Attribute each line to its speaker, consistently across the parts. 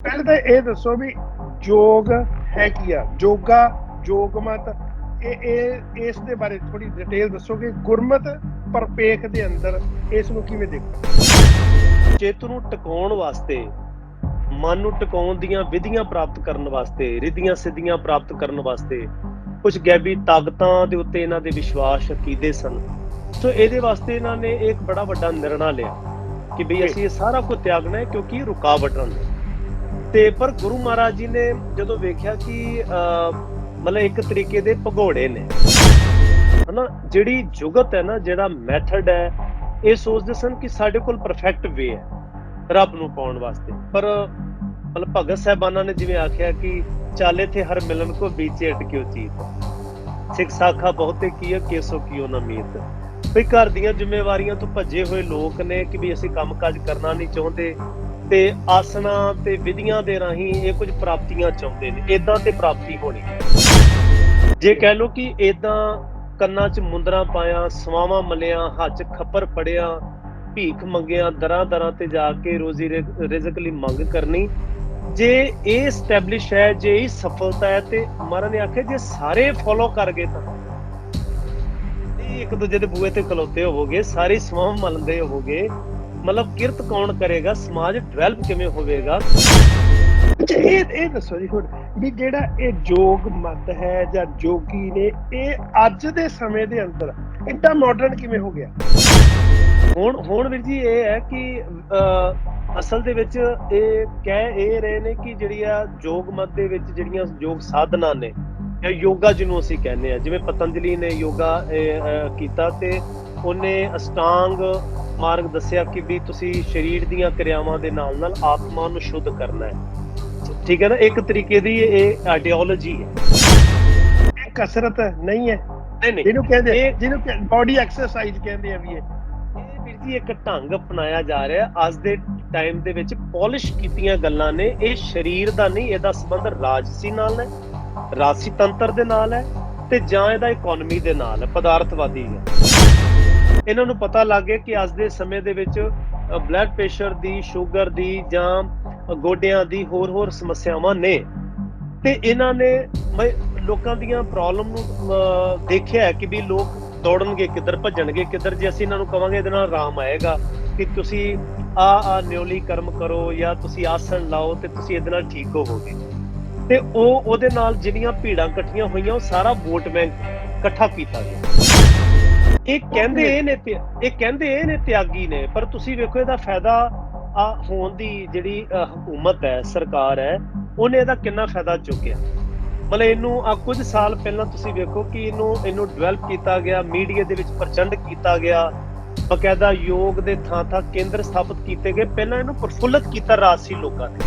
Speaker 1: ਪਹਿਲੇ ਤਾਂ ਇਹ ਦੱਸੋ ਵੀ ਯੋਗ ਹੈ ਕੀ ਆ ਯੋਗਾ ਯੋਗ ਮਤ ਇਹ ਇਹ ਇਸ ਦੇ ਬਾਰੇ ਥੋੜੀ ਡਿਟੇਲ ਦੱਸੋਗੇ ਗੁਰਮਤ ਪਰਪੇਖ ਦੇ ਅੰਦਰ ਇਸ ਨੂੰ ਕਿਵੇਂ ਦੇਖੋ?
Speaker 2: ਚਿੱਤ ਨੂੰ ਟਿਕਾਉਣ ਵਾਸਤੇ ਮਨ ਨੂੰ ਟਿਕਾਉਣ ਦੀਆਂ ਵਿਧੀਆਂ ਪ੍ਰਾਪਤ ਕਰਨ ਵਾਸਤੇ ਰਿੱਧੀਆਂ ਸਿੱਧੀਆਂ ਪ੍ਰਾਪਤ ਕਰਨ ਵਾਸਤੇ ਕੁਝ ਗੈਬੀ ਤਾਕਤਾਂ ਦੇ ਉੱਤੇ ਇਹਨਾਂ ਦੇ ਵਿਸ਼ਵਾਸ ਅਕੀਦੇ ਸਨ। ਸੋ ਇਹਦੇ ਵਾਸਤੇ ਇਹਨਾਂ ਨੇ ਇੱਕ ਬੜਾ ਵੱਡਾ ਨਿਰਣਾ ਲਿਆ ਕਿ ਵੀ ਅਸੀਂ ਇਹ ਸਾਰਾ ਕੁਝ ਤਿਆਗਣਾ ਹੈ ਕਿਉਂਕਿ ਰੁਕਾਵਟ ਹਨ ਤੇ ਪਰ ਗੁਰੂ ਮਹਾਰਾਜ ਜੀ ਨੇ ਜਦੋਂ ਵੇਖਿਆ ਕਿ ਅਹ, ਮਤਲਬ ਇੱਕ ਤਰੀਕੇ ਦੇ ਭਗੌੜੇ ਨੇ ਹਨਾ ਜਿਹੜੀ ਜੁਗਤ ਹੈ ਨਾ ਜਿਹੜਾ ਮੈਥਡ ਹੈ ਇਹ ਸੋਚਦੇ ਸਨ ਕਿ ਸਾਡੇ ਕੋਲ ਪਰਫੈਕਟ ਵੇ ਹੈ ਰੱਬ ਨੂੰ ਪਾਉਣ ਵਾਸਤੇ। ਪਰ ਮਤਲਬ ਭਗਤ ਸਾਹਿਬਾਨਾਂ ਨੇ ਜਿਵੇਂ ਆਖਿਆ ਕਿ ਚਾਲੇ ਤੇ ਹਰ ਮਿਲਨ ਕੋ ਵਿਚੇ ਅਟਕਿਓ ਚੀਤ? ਸਿੱਖ ਸਾਖਾ ਬਹੁਤੇ ਕੀਓ ਕੇਸੋ ਕੀਓ ਨਾ ਮੀਤ। ਵੀ ਘਰ ਦੀਆਂ ਜ਼ਿੰਮੇਵਾਰੀਆਂ ਤੋਂ ਭੱਜੇ ਹੋਏ ਲੋਕ ਨੇ ਕਿ ਵੀ ਅਸੀਂ ਕੰਮਕਾਜ ਕਰਨਾ ਨਹੀਂ ਚਾਹੁੰਦੇ ਤੇ ਆਸਣਾ ਤੇ ਵਿਧੀਆਂ ਦੇ ਰਾਹੀਂ ਇਹ ਕੁਝ ਪ੍ਰਾਪਤੀਆਂ ਚਾਹੁੰਦੇ ਨੇ ਇਦਾਂ ਤੇ ਪ੍ਰਾਪਤੀ ਹੋਣੀ। ਜੇ ਕਹਿ ਲੋ ਕਿ ਇਦਾਂ ਕੰਨਾਂ 'ਚ ਮੁੰਦਰਾ ਪਾਇਆ, ਸਵਾਵਾਂ ਮਲਿਆ, ਹੱਥ ਖੱਪਰ ਫੜਿਆ, ਭੀਖ ਮੰਗਿਆ, ਦਰਾਂ ਦਰਾਂ ਤੇ ਜਾ ਕੇ ਰੋਜ਼ੀ ਰਿ- ਰਿਜ਼ਕ ਲਈ ਮੰਗ ਕਰਨੀ, ਜੇ ਇਹ ਸਟੈਬਲਿਸ਼ ਹੈ, ਜੇ ਇਹ ਸਫਲਤਾ ਹੈ ਤੇ ਮਹਾਰਾਜ ਨੇ ਆਖਿਆ, ਜੇ ਸਾਰੇ ਫੋਲੋ ਕਰ ਗਏ ਤਾਂ। ਇੱਕ ਦੂਜੇ ਦੇ ਬੂਹੇ ਤੇ ਖਲੋਤੇ ਹੋਵੋਗੇ, ਸਾਰੇ ਸਵਾਮ ਮਲਦੇ ਹੋਵੋਗੇ ਮਤਲਬ ਕਿਰਤ ਕੌਣ ਕਰੇਗਾ? ਸਮਾਜ ਡਿਵੈਲਪ ਕਿਵੇਂ ਹੋਵੇਗਾ?
Speaker 1: ਅੱਛਾ ਇਹ ਇਹ ਦੱਸੋ ਜੀ ਹੁਣ ਵੀ ਜਿਹੜਾ ਇਹ ਯੋਗ ਮਤ ਹੈ ਜਾਂ ਜੋਗੀ ਨੇ ਇਹ ਅੱਜ ਦੇ ਸਮੇਂ ਦੇ ਅੰਦਰ ਇੰਨਾ ਮਾਡਰਨ ਕਿਵੇਂ ਹੋ ਗਿਆ?
Speaker 2: ਹੁਣ ਹੁਣ ਵੀਰ ਜੀ ਇਹ ਹੈ ਕਿ ਅਸਲ ਦੇ ਵਿੱਚ ਇਹ ਕਹਿ ਇਹ ਰਹੇ ਨੇ ਕਿ ਜਿਹੜੀ ਆ ਯੋਗ ਮਤ ਦੇ ਵਿੱਚ ਜਿਹੜੀਆਂ ਯੋਗ ਸਾਧਨਾ ਨੇ ਜਾਂ ਯੋਗਾ ਜਿਹਨੂੰ ਅਸੀਂ ਕਹਿੰਦੇ ਆ ਜਿਵੇਂ ਪਤੰਜਲੀ ਨੇ ਯੋਗਾ ਕੀਤਾ ਤੇ ਉਹਨੇ ਅਸ਼ਟਾਂਗ ਮਾਰਗ ਦੱਸਿਆ ਕਿ ਵੀ ਤੁਸੀਂ ਸਰੀਰ ਦੀਆਂ ਕਿਰਿਆਵਾਂ ਦੇ ਨਾਲ ਨਾਲ ਆਤਮਾ ਨੂੰ ਸ਼ੁੱਧ ਕਰਨਾ ਹੈ। ਠੀਕ ਹੈ ਨਾ? ਇੱਕ ਤਰੀਕੇ ਦੀ ਇਹ ਆਈਡੀਓਲੋਜੀ ਹੈ।
Speaker 1: ਕਸਰਤ ਨਹੀਂ ਹੈ।
Speaker 2: ਨਹੀਂ ਨਹੀਂ।
Speaker 1: ਜਿਹਨੂੰ ਕਹਿੰਦੇ ਜਿਹਨੂੰ ਬਾਡੀ ਐਕਸਰਸਾਈਜ਼ ਕਹਿੰਦੇ ਆ ਵੀ ਇਹ।
Speaker 2: ਵੀਰ ਜੀ ਇੱਕ ਢੰਗ ਅਪਣਾਇਆ ਜਾ ਰਿਹਾ। ਅੱਜ ਦੇ ਟਾਈਮ ਦੇ ਵਿੱਚ ਪਾਲਿਸ਼ ਕੀਤੀਆਂ ਗੱਲਾਂ ਨੇ। ਇਹ ਸਰੀਰ ਦਾ ਨਹੀਂ ਇਹਦਾ ਸੰਬੰਧ ਰਾਜਸੀ ਨਾਲ ਹੈ ਰਾਜਸੀ ਤੰਤਰ ਦੇ ਨਾਲ ਹੈ ਤੇ ਜਾਂ ਇਹਦਾ ਇਕਨੋਮੀ ਦੇ ਨਾਲ ਹੈ ਪਦਾਰਥਵਾਦੀ ਹੈ। ਇਹਨਾਂ ਨੂੰ ਪਤਾ ਲੱਗ ਗਿਆ ਕਿ ਅੱਜ ਦੇ ਸਮੇਂ ਦੇ ਵਿੱਚ ਬਲੱਡ ਪ੍ਰੈਸ਼ਰ ਦੀ ਸ਼ੂਗਰ ਦੀ ਜਾਂ ਗੋਡਿਆਂ ਦੀ ਹੋਰ ਹੋਰ ਸਮੱਸਿਆਵਾਂ ਨੇ। ਤੇ ਇਹਨਾਂ ਨੇ ਲੋਕਾਂ ਦੀਆਂ ਪ੍ਰੋਬਲਮ ਨੂੰ ਦੇਖਿਆ ਕਿ ਵੀ ਲੋਕ ਦੌੜਨਗੇ ਕਿੱਧਰ, ਭੱਜਣਗੇ ਕਿੱਧਰ। ਜੇ ਅਸੀਂ ਇਹਨਾਂ ਨੂੰ ਕਵਾਂਗੇ, ਇਹਦੇ ਨਾਲ ਆਰਾਮ ਆਏਗਾ ਕਿ ਤੁਸੀਂ ਆ ਆ ਨਿਉਲੀ ਕਰਮ ਕਰੋ ਜਾਂ ਤੁਸੀਂ ਆਸਣ ਲਾਓ ਤੇ ਤੁਸੀਂ ਇਹਦੇ ਨਾਲ ਠੀਕ ਹੋਵੋਗੇ। ਤੇ ਉਹ, ਉਹਦੇ ਨਾਲ ਜਿਹੜੀਆਂ ਭੀੜਾਂ ਇਕੱਠੀਆਂ ਹੋਈਆਂ, ਉਹ ਸਾਰਾ ਵੋਟ ਬੈਂਕ ਇਕੱਠਾ ਕੀਤਾ ਗਿਆ। ਇਹ ਕਹਿੰਦੇ ਇਹ ਨੇ ਤੇ- ਇਹ ਕਹਿੰਦੇ ਇਹ ਨੇ ਤਿਆਗੀ ਨੇ, ਪਰ ਤੁਸੀਂ ਵੇਖੋ ਇਹਦਾ ਫਾਇਦਾ ਆ ਹੋਣ ਦੀ ਜਿਹੜੀ ਹਕੂਮਤ ਹੈ, ਸਰਕਾਰ ਹੈ, ਉਹਨੇ ਇਹਦਾ ਕਿੰਨਾ ਫਾਇਦਾ ਚੁੱਕਿਆ। ਮਤਲਬ ਇਹਨੂੰ ਆ ਕੁਝ ਸਾਲ ਪਹਿਲਾਂ ਤੁਸੀਂ ਵੇਖੋ ਕਿ ਇਹਨੂੰ ਇਹਨੂੰ ਡਿਵੈਲਪ ਕੀਤਾ ਗਿਆ ਮੀਡੀਆ ਦੇ ਵਿੱਚ ਪ੍ਰਚੰਡ ਕੀਤਾ ਗਿਆ, ਬਕਾਇਦਾ ਯੋਗ ਦੇ ਥਾਂ ਥਾਂ ਕੇਂਦਰ ਸਥਾਪਿਤ ਕੀਤੇ ਗਏ। ਪਹਿਲਾਂ ਇਹਨੂੰ ਪ੍ਰਫੁੱਲਤ ਕੀਤਾ ਰਾਜਸੀ ਲੋਕਾਂ ਨੇ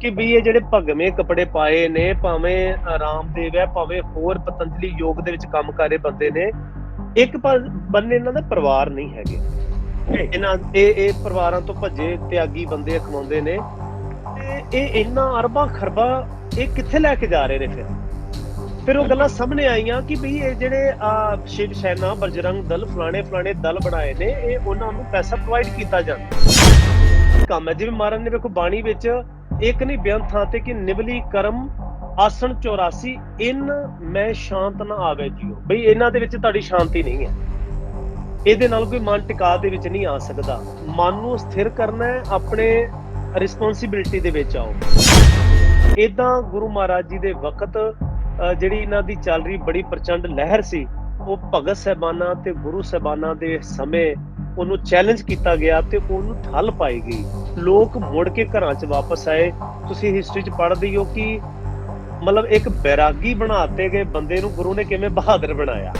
Speaker 2: ਕਿ ਵੀ ਇਹ ਜਿਹੜੇ ਭਗਵੇਂ ਕੱਪੜੇ ਪਾਏ ਨੇ, ਭਾਵੇਂ ਰਾਮਦੇਵ ਹੈ, ਭਾਵੇਂ ਹੋਰ ਪਤੰਜਲੀ ਯੋਗ ਦੇ ਵਿੱਚ ਕੰਮ ਕਰੇ ਬੰਦੇ ਨੇ ਇੱਕ ਬੰਨੇ ਇਹਨਾਂ ਦਾ ਪਰਿਵਾਰ ਨਹੀਂ ਹੈਗੇ। ਇਹਨਾਂ ਇਹ ਇਹ ਪਰਿਵਾਰਾਂ ਤੋਂ ਭੱਜੇ ਤਿਆਗੀ ਬੰਦੇ ਅਖਵਾਉਂਦੇ ਨੇ। ਤੇ ਇਹ ਇੰਨਾ ਅਰਬਾਂ ਖਰਬਾਂ ਇਹ ਕਿੱਥੇ ਲੈ ਕੇ ਜਾ ਰਹੇ ਨੇ ਫਿਰ? ਫਿਰ ਉਹ ਗੱਲਾਂ ਸਾਹਮਣੇ ਆਈਆਂ ਕਿ ਵੀ ਇਹ ਜਿਹੜੇ ਆ ਸ਼ਿਵ ਸੈਨਾ ਬਜਰੰਗ ਦਲ ਫਲਾਣੇ ਫਲਾਣੇ ਦਲ ਬਣਾਏ ਨੇ ਇਹ ਉਹਨਾਂ ਨੂੰ ਪੈਸਾ ਪ੍ਰੋਵਾਈਡ ਕੀਤਾ ਜਾਂਦਾ। ਕੰਮ ਹੈ ਜਿਵੇਂ ਮਹਾਰਾਜ ਨੇ ਵੇਖੋ ਬਾਣੀ ਵਿੱਚ ਇੱਕ ਨਹੀਂ ਬੇਅੰਤ ਥਾਂ ਤੇ ਕਿ ਨਿਵਲੀ ਕਰਮ ਆਸਣ 84 ਇਨ ਮੈਂ ਸ਼ਾਂਤ ਨਾ ਆਵੇ ਜੀਓ। ਬਈ ਇਹਨਾਂ ਦੇ ਵਿੱਚ ਤੁਹਾਡੀ ਸ਼ਾਂਤੀ ਨਹੀਂ ਹੈ। ਇਹਦੇ ਨਾਲ ਕੋਈ ਮਨ ਟਿਕਾ ਦੇ ਵਿੱਚ ਨਹੀਂ ਆ ਸਕਦਾ। ਮਨ ਨੂੰ ਸਥਿਰ ਕਰਨਾ ਹੈ, ਆਪਣੇ ਰਿਸਪੌਂਸਿਬਿਲਟੀ ਦੇ ਵਿੱਚ ਆਓ। ਇਦਾਂ ਗੁਰੂ ਮਹਾਰਾਜ ਜੀ ਦੇ ਵਕਤ ਜਿਹੜੀ ਇਹਨਾਂ ਦੀ ਚੱਲ ਰਹੀ ਬੜੀ ਪ੍ਰਚੰਡ ਲਹਿਰ ਸੀ, ਉਹ ਭਗਤ ਸਹਿਬਾਨਾਂ ਤੇ ਗੁਰੂ ਸਹਿਬਾਨਾਂ ਦੇ ਸਮੇਂ ਉਹਨੂੰ ਚੈਲੰਜ ਕੀਤਾ ਗਿਆ ਤੇ ਉਹਨੂੰ ਠੱਲ ਪਾਈ ਗਈ। ਲੋਕ ਮੁੜ ਕੇ ਘਰਾਂ 'ਚ ਵਾਪਸ ਆਏ। ਤੁਸੀਂ ਹਿਸਟਰੀ 'ਚ ਪੜ੍ਹਦੇ ਹੋ ਕਿ ਮਤਲਬ ਇੱਕ ਬੈਰਾਗੀ ਬਣਾਤੇ ਗਏ ਬੰਦੇ ਨੂੰ ਗੁਰੂ ਨੇ ਕਿਵੇਂ ਬਹਾਦਰ ਬਣਾਇਆ?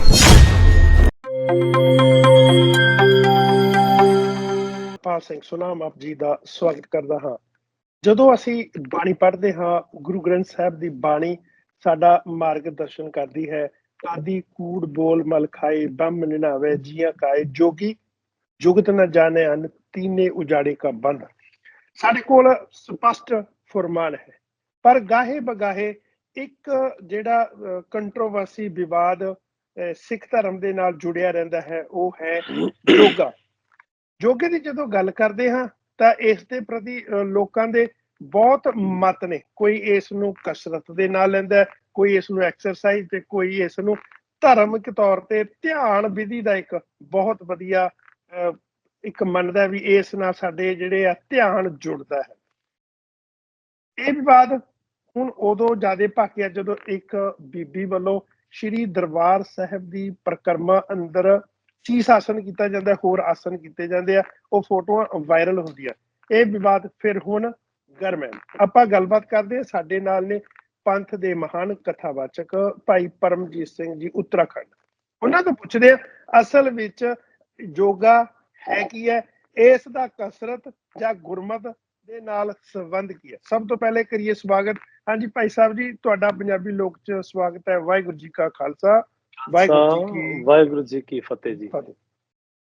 Speaker 1: ਪਾਲ ਸਿੰਘ ਸੁਨਾਮ ਆਪ ਜੀ ਦਾ ਸਵਾਗਤ ਕਰਦਾ ਹਾਂ। ਜਦੋਂ ਅਸੀਂ ਬਾਣੀ ਪੜ੍ਹਦੇ ਹਾਂ, ਗੁਰੂ ਗ੍ਰੰਥ ਸਾਹਿਬ ਦੀ ਬਾਣੀ ਸਾਡਾ ਮਾਰਗਦਰਸ਼ਨ ਕਰਦੀ ਹੈ। ਕਾਦੀ ਕੂੜ ਬੋਲ ਮਲ ਖਾਏ ਬੰਮ ਨਿਨਾਵੇ ਜੀਆਂ ਕਾਏ, ਜੋਗੀ ਜੁਗਤ ਨ ਜਾਣੇ ਹਨ ਤੀਨੇ ਉਜਾੜੇ ਕਾ ਬੰਦ। ਸਾਡੇ ਕੋਲ ਸਪਸ਼ਟ ਫਰਮਾਨ ਹੈ। ਪਰ ਗਾਹੇ ਬਗਾਹੇ ਇੱਕ ਜਿਹੜਾ ਕੰਟਰੋਵਰਸੀ ਵਿਵਾਦ ਸਿੱਖ ਧਰਮ ਦੇ ਨਾਲ ਜੁੜਿਆ ਰਹਿੰਦਾ ਹੈ ਉਹ ਹੈ ਯੋਗਾ। ਯੋਗੇ ਦੀ ਜਦੋਂ ਗੱਲ ਕਰਦੇ ਹਾਂ ਤਾਂ ਇਸ ਦੇ ਪ੍ਰਤੀ ਲੋਕਾਂ ਦੇ ਬਹੁਤ ਮਤ ਨੇ। ਕੋਈ ਇਸ ਨੂੰ ਕਸਰਤ ਦੇ ਨਾਲ ਲੈਂਦਾ ਕੋਈ ਇਸ ਨੂੰ ਐਕਸਰਸਾਈਜ਼ ਤੇ ਕੋਈ ਇਸ ਨੂੰ ਧਾਰਮਿਕ ਤੌਰ ਤੇ ਧਿਆਨ ਵਿਧੀ ਦਾ ਇੱਕ ਬਹੁਤ ਵਧੀਆ ਅਹ, ਇੱਕ ਮੰਨਦਾ ਵੀ ਇਸ ਨਾਲ ਸਾਡੇ ਜਿਹੜੇ ਆ ਧਿਆਨ ਜੁੜਦਾ ਹੈ। ਇਹ ਵਿਵਾਦ ਹੁਣ ਉਦੋਂ ਜ਼ਿਆਦਾ ਭਾਕਿਆ ਜਦੋਂ ਇੱਕ ਬੀਬੀ ਵੱਲੋਂ ਸ਼੍ਰੀ ਦਰਬਾਰ ਸਾਹਿਬ ਦੀ ਪ੍ਰਕਰਮਾ ਅੰਦਰ ਸ਼ੀਸ਼ ਆਸਨ ਕੀਤਾ ਜਾਂਦਾ, ਹੋਰ ਆਸਨ ਕੀਤੇ ਜਾਂਦੇ ਆ, ਉਹ ਫੋਟੋਆਂ ਵਾਇਰਲ ਹੁੰਦੀਆਂ। ਇਹ ਵਿਵਾਦ ਫਿਰ ਹੁਣ ਗਰਮ ਹੈ। ਆਪਾਂ ਗੱਲਬਾਤ ਕਰਦੇ ਹਾਂ, ਸਾਡੇ ਨਾਲ ਨੇ ਪੰਥ ਦੇ ਮਹਾਨ ਕਥਾਵਾਚਕ ਭਾਈ ਪਰਮਜੀਤ ਸਿੰਘ ਜੀ, ਉੱਤਰਾਖੰਡ। ਉਹਨਾਂ ਤੋਂ ਪੁੱਛਦੇ ਆ ਅਸਲ ਵਿੱਚ ਯੋਗਾ ਹੈ ਕੀ ਹੈ? ਇਸ ਦਾ ਕਸਰਤ ਜਾਂ ਗੁਰਮਤ ਦੇ ਨਾਲ ਸੰਬੰਧ ਕੀ ਹੈ? ਸਭ ਤੋਂ ਪਹਿਲੇ ਕਰੀਏ ਸਵਾਗਤ। ਹਾਂਜੀ ਭਾਈ ਸਾਹਿਬ ਜੀ ਤੁਹਾਡਾ ਪੰਜਾਬੀ ਲੋਕ ਚ ਸਵਾਗਤ ਹੈ। ਵਾਹਿਗੁਰੂ ਜੀ ਕਾ ਖਾਲਸਾ। ਵਾਹਿਗੁਰੂ ਜੀ ਕੀ
Speaker 2: ਵਾਹਿਗੁਰੂ ਜੀ ਕੀ ਫਤਿਹ ਜੀ।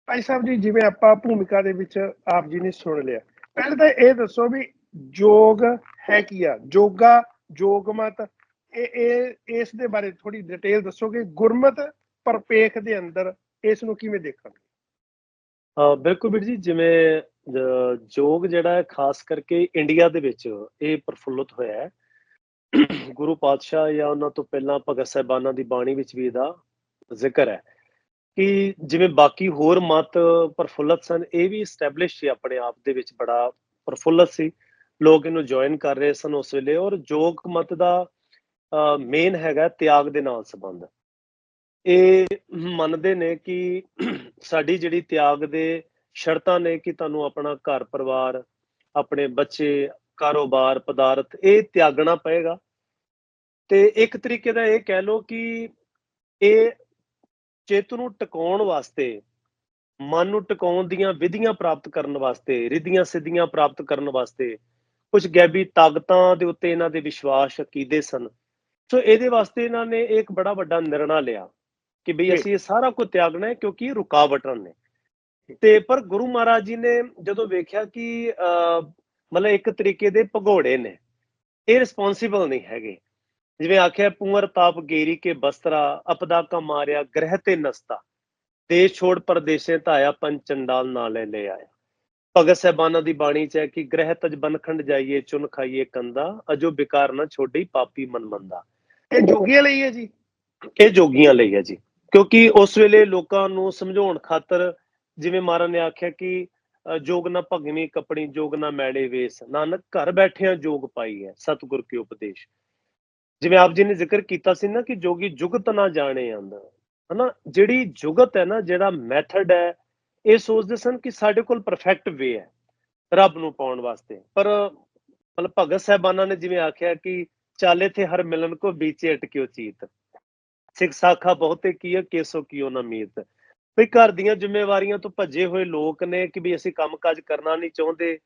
Speaker 1: ਭਾਈ ਸਾਹਿਬ ਜੀ ਜਿਵੇਂ ਆਪਾਂ ਭੂਮਿਕਾ ਦੇ ਵਿੱਚ ਆਪ ਜੀ ਨੇ ਸੁਣ ਲਿਆ। ਪਹਿਲਾਂ ਤਾਂ ਇਹ ਦੱਸੋ ਵੀ ਯੋਗ ਹੈ ਕੀ ਆ? ਯੋਗਾ ਯੋਗਮਤ ਇਹ ਇਹ ਇਸ ਦੇ ਬਾਰੇ ਥੋੜੀ ਡਿਟੇਲ ਦੱਸੋਗੇ? ਗੁਰਮਤ ਪਰਪੇਖ ਦੇ ਅੰਦਰ ਇਸ ਨੂੰ ਕਿਵੇਂ ਦੇਖਾਂਗੇ?
Speaker 2: ਬਿਲਕੁਲ ਵੀਰ ਜੀ ਜਿਵੇਂ ਯੋਗ ਜਿਹੜਾ ਹੈ, ਖਾਸ ਕਰਕੇ ਇੰਡੀਆ ਦੇ ਵਿੱਚ ਇਹ ਪ੍ਰਫੁੱਲਤ ਹੋਇਆ ਹੈ। ਗੁਰੂ ਪਾਤਸ਼ਾਹ ਜਾਂ ਉਹਨਾਂ ਤੋਂ ਪਹਿਲਾਂ ਭਗਤ ਸਾਹਿਬਾਨਾਂ ਦੀ ਬਾਣੀ ਵਿੱਚ ਵੀ ਇਹਦਾ ਜ਼ਿਕਰ ਹੈ ਕਿ ਜਿਵੇਂ ਬਾਕੀ ਹੋਰ ਮਤ ਪ੍ਰਫੁੱਲਤ ਸਨ, ਇਹ ਵੀ ਸਟੈਬਲਿਸ਼ ਸੀ, ਆਪਣੇ ਆਪ ਦੇ ਵਿੱਚ ਬੜਾ ਪ੍ਰਫੁੱਲਤ ਸੀ। ਲੋਕ ਇਹਨੂੰ ਜੁਆਇਨ ਕਰ ਰਹੇ ਸਨ ਉਸ ਵੇਲੇ ਔਰ ਯੋਗ ਮਤ ਦਾ ਮੇਨ ਹੈਗਾ ਤਿਆਗ ਦੇ ਨਾਲ ਸੰਬੰਧ। ਇਹ ਮੰਨਦੇ ਨੇ ਕਿ ਸਾਡੀ ਜਿਹੜੀ ਤਿਆਗ ਦੇ ਸ਼ਰਤਾਂ ਨੇ ਕਿ ਤੁਹਾਨੂੰ ਆਪਣਾ ਘਰ ਪਰਿਵਾਰ ਆਪਣੇ ਬੱਚੇ ਕਾਰੋਬਾਰ ਪਦਾਰਥ ਇਹ ਤਿਆਗਣਾ ਪਏਗਾ। ਤੇ ਇੱਕ ਤਰੀਕੇ ਦਾ ਇਹ ਕਹਿ ਲਓ ਕਿ ਇਹ ਚਿੱਤ ਨੂੰ ਟਿਕਾਉਣ ਵਾਸਤੇ ਮਨ ਨੂੰ ਟਿਕਾਉਣ ਦੀਆਂ ਵਿਧੀਆਂ ਪ੍ਰਾਪਤ ਕਰਨ ਵਾਸਤੇ ਰਿੱਧੀਆਂ ਸਿੱਧੀਆਂ ਪ੍ਰਾਪਤ ਕਰਨ ਵਾਸਤੇ ਕੁਝ ਗੈਬੀ ਤਾਕਤਾਂ ਦੇ ਉੱਤੇ ਇਹਨਾਂ ਦੇ ਵਿਸ਼ਵਾਸ ਅਕੀਦੇ ਸਨ। ਸੋ ਇਹਦੇ ਵਾਸਤੇ ਇਹਨਾਂ ਨੇ ਇੱਕ ਬੜਾ ਵੱਡਾ ਨਿਰਣਾ ਲਿਆ ਕਿ ਬਈ। ਅਸੀਂ ਇਹ ਸਾਰਾ ਕੁਝ ਤਿਆਗਣਾ ਹੈ ਕਿਉਂਕਿ ਇਹ ਰੁਕਾਵਟਾਂ ਨੇ। ਤੇ ਪਰ ਗੁਰੂ ਮਹਾਰਾਜ ਜੀ ਨੇ ਜਦੋਂ ਵੇਖਿਆ ਕਿ ਮਤਲਬ ਇੱਕ ਤਰੀਕੇ ਦੇ ਭਗੌੜੇ ਨੇ, ਇਹ ਰਿਸਪੌਂਸਿਬਲ ਨਹੀਂ ਹੈਗੇ। ਜਿਵੇਂ ਆਖਿਆ ਪੁੰਗਰ ਤਾਪ ਗੇਰੀ ਕੇ ਬਸਤਰਾ, ਅਪਦਾ ਕਾ ਮਾਰਿਆ, ਗ੍ਰਹਿ ਤੇ ਨਸਤਾ। ਦੇਸ਼ ਛੋੜ ਪਰਦੇਸੇ ਧਾਇਆ ਪੰਜ ਚੰਡਾਲ ਨਾਲੇ ਲੈ ਆਇਆ। ਭਗਤ ਸਾਹਿਬਾਨਾਂ ਦੀ ਬਾਣੀ ਚ ਹੈ ਕਿ ਗ੍ਰਹਿ ਤਜ ਬਨਖੰਡ ਜਾਈਏ, ਚੁਨ ਖਾਈਏ ਕੰਦਾ ਅਜੋ ਬਿਕਾਰ ਨਾ ਛੋਡੀ ਪਾਪੀ ਮਨ ਮੰਦਾ।
Speaker 1: ਇਹ ਜੋਗੀਆਂ ਲਈ ਹੈ ਜੀ।
Speaker 2: ਇਹ ਜੋਗੀਆਂ ਲਈ ਹੈ ਜੀ। ਕਿਉਂਕਿ ਉਸ ਵੇਲੇ ਲੋਕਾਂ ਨੂੰ ਸਮਝਾਉਣ ਖਾਤਰ ਜਿਵੇਂ ਮਹਾਰਾਜ ਨੇ ਆਖਿਆ ਕਿ ਅ, ਜੋਗ ਨਾ ਭਗਵੀਂ ਕਪੜੀ ਜੋਗ ਨਾ ਮੈਲੇ ਵੇਸ। ਨਾਨਕ ਘਰ ਬੈਠਿਆਂ ਜੋਗ ਪਾਈ ਹੈ ਸਤਿਗੁਰ ਕੀ ਉਪਦੇਸ਼। ਜਿਵੇਂ ਆਪ ਜੀ ਨੇ ਜ਼ਿਕਰ ਕੀਤਾ ਸੀ ਨਾ ਕਿ ਜੋਗੀ ਜੁਗਤ ਨਾ ਜਾਣੇ ਅੰਦਰ ਹਨਾ ਜਿਹੜੀ ਜੁਗਤ ਹੈ ਨਾ ਜਿਹੜਾ ਮੈਥਡ ਹੈ ਇਹ ਸੋਚਦੇ ਸਨ ਕਿ ਸਾਡੇ ਕੋਲ ਪਰਫੈਕਟ ਵੇ ਹੈ ਰੱਬ ਨੂੰ ਪਾਉਣ ਵਾਸਤੇ। ਪਰ ਮਤਲਬ ਭਗਤ ਸਾਹਿਬਾਨਾਂ ਨੇ ਜਿਵੇਂ ਆਖਿਆ ਕਿ ਚਾਲੇ ਤੇ ਹਰ ਮਿਲਨ ਕੋ ਬੀਚੇ ਅਟਕਿਓ ਚੀਤ। ਸਿੱਖ ਸਾਖਾ ਬਹੁਤੇ ਕੀਏ ਕੇਸੋ ਕੀਓ ਨਾ ਮੀਤ। ਵੀ ਘਰ ਦੀਆਂ ਜ਼ਿੰਮੇਵਾਰੀਆਂ ਤੋਂ ਭੱਜੇ ਹੋਏ ਲੋਕ ਨੇ ਕਿ ਵੀ ਅਸੀਂ ਕੰਮਕਾਜ ਕਰਨਾ ਨਹੀਂ ਚਾਹੁੰਦੇ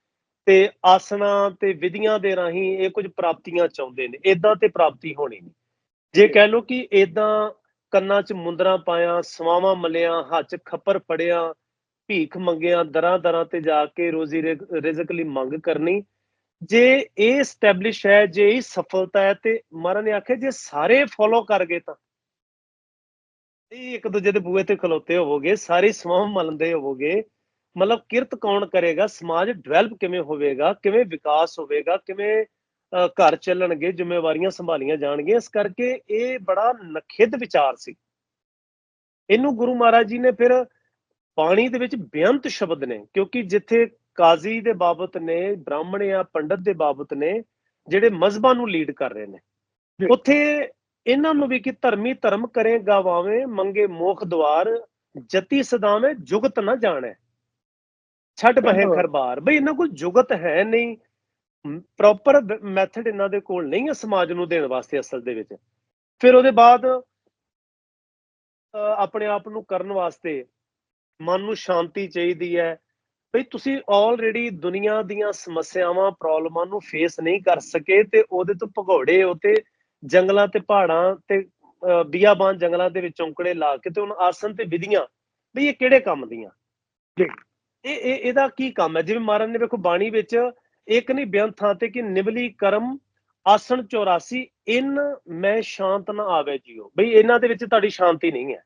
Speaker 2: ਤੇ ਆਸਣਾ ਤੇ ਵਿਧੀਆਂ ਦੇ ਰਾਹੀਂ ਇਹ ਕੁਝ ਪ੍ਰਾਪਤੀਆਂ ਚਾਹੁੰਦੇ ਨੇ ਇਦਾਂ ਤੇ ਪ੍ਰਾਪਤੀ ਹੋਣੀ ਨਹੀਂ। ਜੇ ਕਹਿ ਲਓ ਕਿ ਇਦਾਂ ਕੰਨਾਂ 'ਚ ਮੁੰਦਰਾਂ ਪਾਇਆ, ਸਵਾਵਾਂ ਮਲਿਆ, ਹੱਥ ਖੱਪਰ ਫੜਿਆ, ਭੀਖ ਮੰਗਿਆ, ਦਰਾਂ ਦਰਾਂ ਤੇ ਜਾ ਕੇ ਰੋਜ਼ੀ ਰਿ- ਰਿਜ਼ਕ ਲਈ ਮੰਗ ਕਰਨੀ, ਜੇ ਇਹ ਸਟੈਬਲਿਸ਼ ਹੈ, ਜੇ ਇਹ ਸਫਲਤਾ ਹੈ ਤੇ ਮਹਾਰਾਜ ਨੇ ਆਖਿਆ ਜੇ ਸਾਰੇ ਫੋਲੋ ਕਰ ਗਏ ਤਾਂ। ਇੱਕ ਦੂਜੇ ਦੇ ਬੂਹੇ ਤੇ ਖਲੋਤੇ ਹੋਵੋਗੇ ਸਾਰੇ ਸਵਾਮ ਮਲਦੇ ਹੋਵੋਗੇ। ਮਤਲਬ ਕਿਰਤ ਕੌਣ ਕਰੇਗਾ? ਸਮਾਜ ਡਿਵੈਲਪ ਕਿਵੇਂ ਹੋਵੇਗਾ? ਕਿਵੇਂ ਵਿਕਾਸ ਹੋਵੇਗਾ? ਕਿਵੇਂ ਘਰ ਚੱਲਣਗੇ? ਜ਼ਿੰਮੇਵਾਰੀਆਂ ਸੰਭਾਲੀਆਂ ਜਾਣਗੀਆਂ। ਇਸ ਕਰਕੇ ਇਹ ਬੜਾ ਨਖਿੱਧ ਵਿਚਾਰ ਸੀ। ਇਹਨੂੰ ਗੁਰੂ ਮਹਾਰਾਜ ਜੀ ਨੇ ਫਿਰ ਬਾਣੀ ਦੇ ਵਿੱਚ ਬੇਅੰਤ ਸ਼ਬਦ ਨੇ ਕਿਉਂਕਿ ਜਿੱਥੇ ਕਾਜ਼ੀ ਦੇ ਬਾਬਤ ਨੇ ਬ੍ਰਾਹਮਣ ਜਾਂ ਪੰਡਤ ਦੇ ਬਾਬਤ ਨੇ ਜਿਹੜੇ ਮਜ਼ਹਬਾਂ ਨੂੰ ਲੀਡ ਕਰ ਰਹੇ ਨੇ। ਉੱਥੇ ਇਹਨਾਂ ਨੂੰ ਵੀ ਕਿ ਧਰਮੀ ਧਰਮ ਕਰੇ ਗਵਾਵੇਂ ਮੰਗੇ ਮੋਖ ਦਵਾਰ ਜਤੀ ਸਦਾਵੇਂ ਜੁਗਤ ਨਾ ਜਾਣੈ। ਛੱਡ ਬਹਿ। ਖਰਬਾਰ। ਬਈ ਇਹਨਾਂ ਕੋਲ ਜੁਗਤ ਹੈ ਨਹੀਂ। ਪ੍ਰੋਪਰ ਮੈਥਡ ਇਹਨਾਂ ਦੇ ਕੋਲ ਨਹੀਂ ਹੈ ਸਮਾਜ ਨੂੰ ਦੇਣ ਵਾਸਤੇ ਅਸਲ ਦੇ ਵਿੱਚ। ਫਿਰ ਉਹਦੇ ਬਾਅਦ ਆਪਣੇ ਆਪ ਨੂੰ ਕਰਨ ਵਾਸਤੇ ਮਨ ਨੂੰ ਸ਼ਾਂਤੀ ਚਾਹੀਦੀ ਹੈ। ਬਈ ਤੁਸੀਂ ਆਲਰੇਡੀ ਦੁਨੀਆ ਦੀਆਂ ਸਮੱਸਿਆਵਾਂ ਪ੍ਰੋਬਲਮਾਂ ਨੂੰ ਫੇਸ ਨਹੀਂ ਕਰ ਸਕੇ ਤੇ ਉਹਦੇ ਤੋਂ ਭਗੌੜੇ ਹੋ ਤੇ ਜੰਗਲਾਂ ਤੇ ਪਹਾੜਾਂ ਤੇ ਅਹ, ਬੀਆਬਾਨ ਜੰਗਲਾਂ ਦੇ ਵਿੱਚ ਚੌਂਕੜੇ ਲਾ ਕੇ ਤੇ ਹੁਣ ਆਸਨ ਤੇ ਵਿਧੀਆਂ। ਬਈ ਇਹ ਕਿਹੜੇ ਕੰਮ ਦੀਆਂ?
Speaker 1: ਜੀ।
Speaker 2: ਇਹ ਇਹ ਇਹਦਾ ਕੀ ਕੰਮ ਹੈ? ਜਿਵੇਂ ਮਹਾਰਾਜ ਨੇ ਵੇਖੋ ਬਾਣੀ ਵਿੱਚ ਇੱਕ ਨਹੀਂ ਬੇਅੰਤ ਥਾਂ ਤੇ ਕਿ ਨਿਵਲੀ ਕਰਮ ਆਸਣ 84 ਇਨ ਮੈਂ ਸ਼ਾਂਤ ਨਾ ਆਵੇ ਜੀਓ। ਬਈ ਇਹਨਾਂ ਦੇ ਵਿੱਚ ਤੁਹਾਡੀ ਸ਼ਾਂਤੀ ਨਹੀਂ ਹੈ।